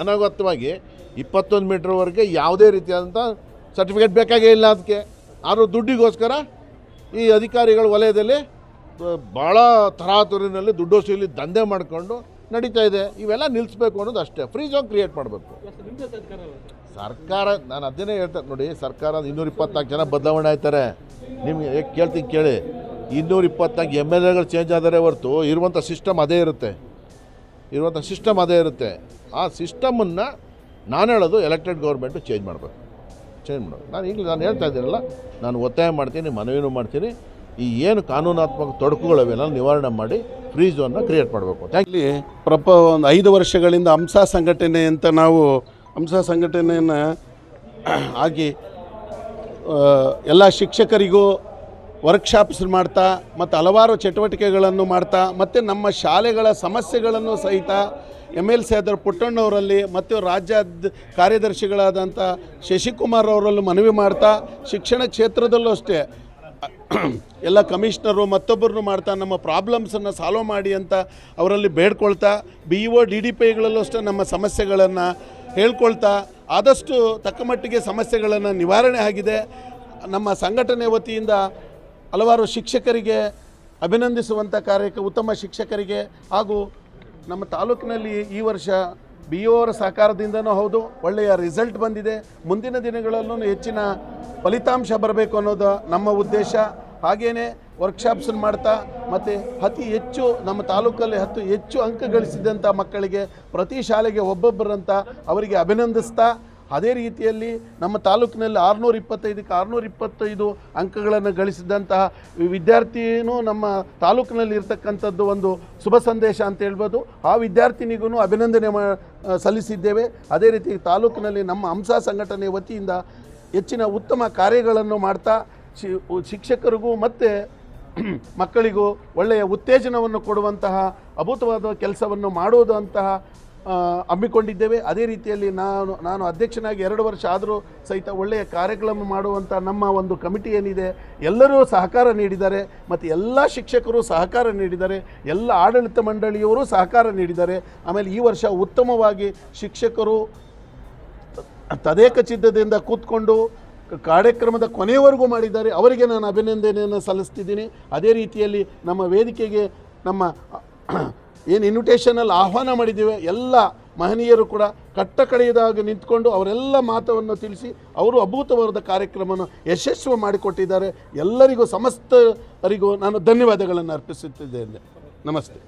ಅನಗತ್ಯವಾಗಿ ಇಪ್ಪತ್ತೊಂದು ಮೀಟ್ರ್ವರೆಗೆ ಯಾವುದೇ ರೀತಿಯಾದಂಥ ಸರ್ಟಿಫಿಕೇಟ್ ಬೇಕಾಗೇ ಇಲ್ಲ ಅದಕ್ಕೆ. ಆದರೂ ದುಡ್ಡಿಗೋಸ್ಕರ ಈ ಅಧಿಕಾರಿಗಳ ವಲಯದಲ್ಲಿ ಭಾಳ ತರಾತುರಿನಲ್ಲಿ ದುಡ್ಡು ವಸೂಲಿ ದಂಧೆ ಮಾಡಿಕೊಂಡು ನಡೀತಾ ಇದೆ. ಇವೆಲ್ಲ ನಿಲ್ಲಿಸ್ಬೇಕು ಅನ್ನೋದು ಅಷ್ಟೇ. ಫ್ರೀ ಜೋನ್ ಕ್ರಿಯೇಟ್ ಮಾಡಬೇಕು. ಸರ್ಕಾರ, ನಾನು ಅದನ್ನೇ ಹೇಳ್ತೇನೆ ನೋಡಿ ಸರ್ಕಾರ ಇನ್ನೂರ ಇಪ್ಪತ್ನಾಲ್ಕು ಜನ ಬದಲಾವಣೆ ಆಯ್ತಾರೆ. ನಿಮ್ಗೆ ಕೇಳ್ತೀನಿ ಕೇಳಿ. ಇನ್ನೂರ ಇಪ್ಪತ್ನಾಲ್ಕು ಎಂ ಎಲ್ ಎಗಳು ಚೇಂಜ್ ಆದರೆ ಹೊರತು ಇರುವಂಥ ಸಿಸ್ಟಮ್ ಅದೇ ಇರುತ್ತೆ. ಇರುವಂಥ ಸಿಸ್ಟಮ್ ಅದೇ ಇರುತ್ತೆ. ಆ ಸಿಸ್ಟಮನ್ನು ನಾನು ಹೇಳೋದು ಎಲೆಕ್ಟೆಡ್ ಗೌರ್ಮೆಂಟು ಚೇಂಜ್ ಮಾಡಬೇಕು. ಚೇಂಜ್ ಮಾಡೋದು. ನಾನು ಈಗಲೂ ನಾನು ಹೇಳ್ತಾ ಇದ್ದೀನಲ್ಲ, ನಾನು ಒತ್ತಾಯ ಮಾಡ್ತೀನಿ, ಮನವಿನೂ ಮಾಡ್ತೀನಿ. ಈ ಏನು ಕಾನೂನಾತ್ಮಕ ತೊಡಕುಗಳಿವೆಲ್ಲ ನಿವಾರಣೆ ಮಾಡಿ ಫ್ರೀ ಝೋನ್ನ ಕ್ರಿಯೇಟ್ ಮಾಡಬೇಕು. ಇಲ್ಲಿ ಪ್ರಪ ಒಂದು ಐದು ವರ್ಷಗಳಿಂದ ಹಂಸಾ ಸಂಘಟನೆ ಅಂತ ನಾವು ಹಂಸಾ ಸಂಘಟನೆಯನ್ನು ಆಗಿ ಎಲ್ಲ ಶಿಕ್ಷಕರಿಗೂ ವರ್ಕ್ಶಾಪ್ಸ್ ಮಾಡ್ತಾ, ಮತ್ತು ಹಲವಾರು ಚಟುವಟಿಕೆಗಳನ್ನು ಮಾಡ್ತಾ, ಮತ್ತು ನಮ್ಮ ಶಾಲೆಗಳ ಸಮಸ್ಯೆಗಳನ್ನು ಸಹಿತ ಎಂ ಎಲ್ ಸಿ ಪುಟ್ಟಣ್ಣವರಲ್ಲಿ ಮತ್ತು ರಾಜ್ಯ ಕಾರ್ಯದರ್ಶಿಗಳಾದಂಥ ಶಶಿಕುಮಾರ್ ಅವರಲ್ಲೂ ಮನವಿ ಮಾಡ್ತಾ, ಶಿಕ್ಷಣ ಕ್ಷೇತ್ರದಲ್ಲೂ ಅಷ್ಟೇ, ಎಲ್ಲ ಕಮಿಷನರು ಮತ್ತೊಬ್ಬರನ್ನು ಮಾಡ್ತಾ, ನಮ್ಮ ಪ್ರಾಬ್ಲಮ್ಸನ್ನು ಸಾಲ್ವ್ ಮಾಡಿ ಅಂತ ಅವರಲ್ಲಿ ಬೇಡ್ಕೊಳ್ತಾ, B E O, D D ಪೈಗಳಲ್ಲೂ ಅಷ್ಟೇ ನಮ್ಮ ಸಮಸ್ಯೆಗಳನ್ನು ಹೇಳ್ಕೊಳ್ತಾ, ಆದಷ್ಟು ತಕ್ಕಮಟ್ಟಿಗೆ ಸಮಸ್ಯೆಗಳನ್ನು ನಿವಾರಣೆ ಆಗಿದೆ. ನಮ್ಮ ಸಂಘಟನೆ ವತಿಯಿಂದ ಹಲವಾರು ಶಿಕ್ಷಕರಿಗೆ ಅಭಿನಂದಿಸುವಂಥ ಕಾರ್ಯಕ್ಕೆ, ಉತ್ತಮ ಶಿಕ್ಷಕರಿಗೆ ಹಾಗೂ ನಮ್ಮ ತಾಲೂಕಿನಲ್ಲಿ ಈ ವರ್ಷ ಬಿ ಅವರ ಸಹಕಾರದಿಂದನೂ ಹೌದು, ಒಳ್ಳೆಯ ರಿಸಲ್ಟ್ ಬಂದಿದೆ. ಮುಂದಿನ ದಿನಗಳಲ್ಲೂ ಹೆಚ್ಚಿನ ಫಲಿತಾಂಶ ಬರಬೇಕು ಅನ್ನೋದು ನಮ್ಮ ಉದ್ದೇಶ. ಹಾಗೆಯೇ ವರ್ಕ್ಶಾಪ್ಸನ್ನು ಮಾಡ್ತಾ, ಮತ್ತು ಅತಿ ಹೆಚ್ಚು ನಮ್ಮ ತಾಲೂಕಲ್ಲಿ ಹತ್ತು ಹೆಚ್ಚು ಅಂಕ ಗಳಿಸಿದಂಥ ಮಕ್ಕಳಿಗೆ ಪ್ರತಿ ಶಾಲೆಗೆ ಒಬ್ಬೊಬ್ಬರಂತ ಅವರಿಗೆ ಅಭಿನಂದಿಸ್ತಾ ಅದೇ ರೀತಿಯಲ್ಲಿ ನಮ್ಮ ತಾಲೂಕಿನಲ್ಲಿ ಆರುನೂರ ಇಪ್ಪತ್ತೈದಕ್ಕೆ ಆರುನೂರ ಇಪ್ಪತ್ತೈದು ಅಂಕಗಳನ್ನು ಗಳಿಸಿದಂತಹ ವಿದ್ಯಾರ್ಥಿನೂ ನಮ್ಮ ತಾಲೂಕಿನಲ್ಲಿ ಇರತಕ್ಕಂಥದ್ದು ಒಂದು ಶುಭ ಸಂದೇಶ ಅಂತ ಹೇಳ್ಬೋದು. ಆ ವಿದ್ಯಾರ್ಥಿನಿಗೂ ಅಭಿನಂದನೆ ಸಲ್ಲಿಸಿದ್ದೇವೆ. ಅದೇ ರೀತಿ ತಾಲೂಕಿನಲ್ಲಿ ನಮ್ಮ ಹಂಸಾ ಸಂಘಟನೆ ವತಿಯಿಂದ ಹೆಚ್ಚಿನ ಉತ್ತಮ ಕಾರ್ಯಗಳನ್ನು ಮಾಡ್ತಾ ಶಿಕ್ಷಕರಿಗೂ ಮತ್ತು ಮಕ್ಕಳಿಗೂ ಒಳ್ಳೆಯ ಉತ್ತೇಜನವನ್ನು ಕೊಡುವಂತಹ ಅಭೂತವಾದ ಕೆಲಸವನ್ನು ಮಾಡುವುದು ಅಂತಹ ಆ, ಹಮ್ಮಿಕೊಂಡಿದ್ದೇವೆ. ಅದೇ ರೀತಿಯಲ್ಲಿ ನಾನು ನಾನು ಅಧ್ಯಕ್ಷನಾಗಿ ಎರಡು ವರ್ಷ ಆದರೂ ಸಹಿತ ಒಳ್ಳೆಯ ಕಾರ್ಯಕ್ರಮ ಮಾಡುವಂಥ ನಮ್ಮ ಒಂದು ಕಮಿಟಿ ಏನಿದೆ, ಎಲ್ಲರೂ ಸಹಕಾರ ನೀಡಿದ್ದಾರೆ ಮತ್ತು ಎಲ್ಲ ಶಿಕ್ಷಕರು ಸಹಕಾರ ನೀಡಿದ್ದಾರೆ, ಎಲ್ಲ ಆಡಳಿತ ಮಂಡಳಿಯವರು ಸಹಕಾರ ನೀಡಿದ್ದಾರೆ. ಆಮೇಲೆ ಈ ವರ್ಷ ಉತ್ತಮವಾಗಿ ಶಿಕ್ಷಕರು ತದೇಕ ಚಿತ್ತದಿಂದ ಕೂತ್ಕೊಂಡು ಕಾರ್ಯಕ್ರಮದ ಕೊನೆಯವರೆಗೂ ಮಾಡಿದ್ದಾರೆ. ಅವರಿಗೆ ನಾನು ಅಭಿನಂದನೆಯನ್ನು ಸಲ್ಲಿಸ್ತಿದ್ದೀನಿ. ಅದೇ ರೀತಿಯಲ್ಲಿ ನಮ್ಮ ವೇದಿಕೆಗೆ ನಮ್ಮ ಏನು ಇನ್ವಿಟೇಷನಲ್ಲಿ ಆಹ್ವಾನ ಮಾಡಿದ್ದೀವಿ, ಎಲ್ಲ ಮಹನೀಯರು ಕೂಡ ಕಟ್ಟ ಕಡೆಯದಾಗಿ ನಿಂತ್ಕೊಂಡು ಅವರೆಲ್ಲ ಮಾತವನ್ನು ತಿಳಿಸಿ ಅವರು ಅಭೂತವಾದ ಕಾರ್ಯಕ್ರಮವನ್ನು ಯಶಸ್ವಿ ಮಾಡಿಕೊಟ್ಟಿದ್ದಾರೆ. ಎಲ್ಲರಿಗೂ, ಸಮಸ್ತರಿಗೂ ನಾನು ಧನ್ಯವಾದಗಳನ್ನು ಅರ್ಪಿಸುತ್ತಿದ್ದೇನೆ. ನಮಸ್ತೆ.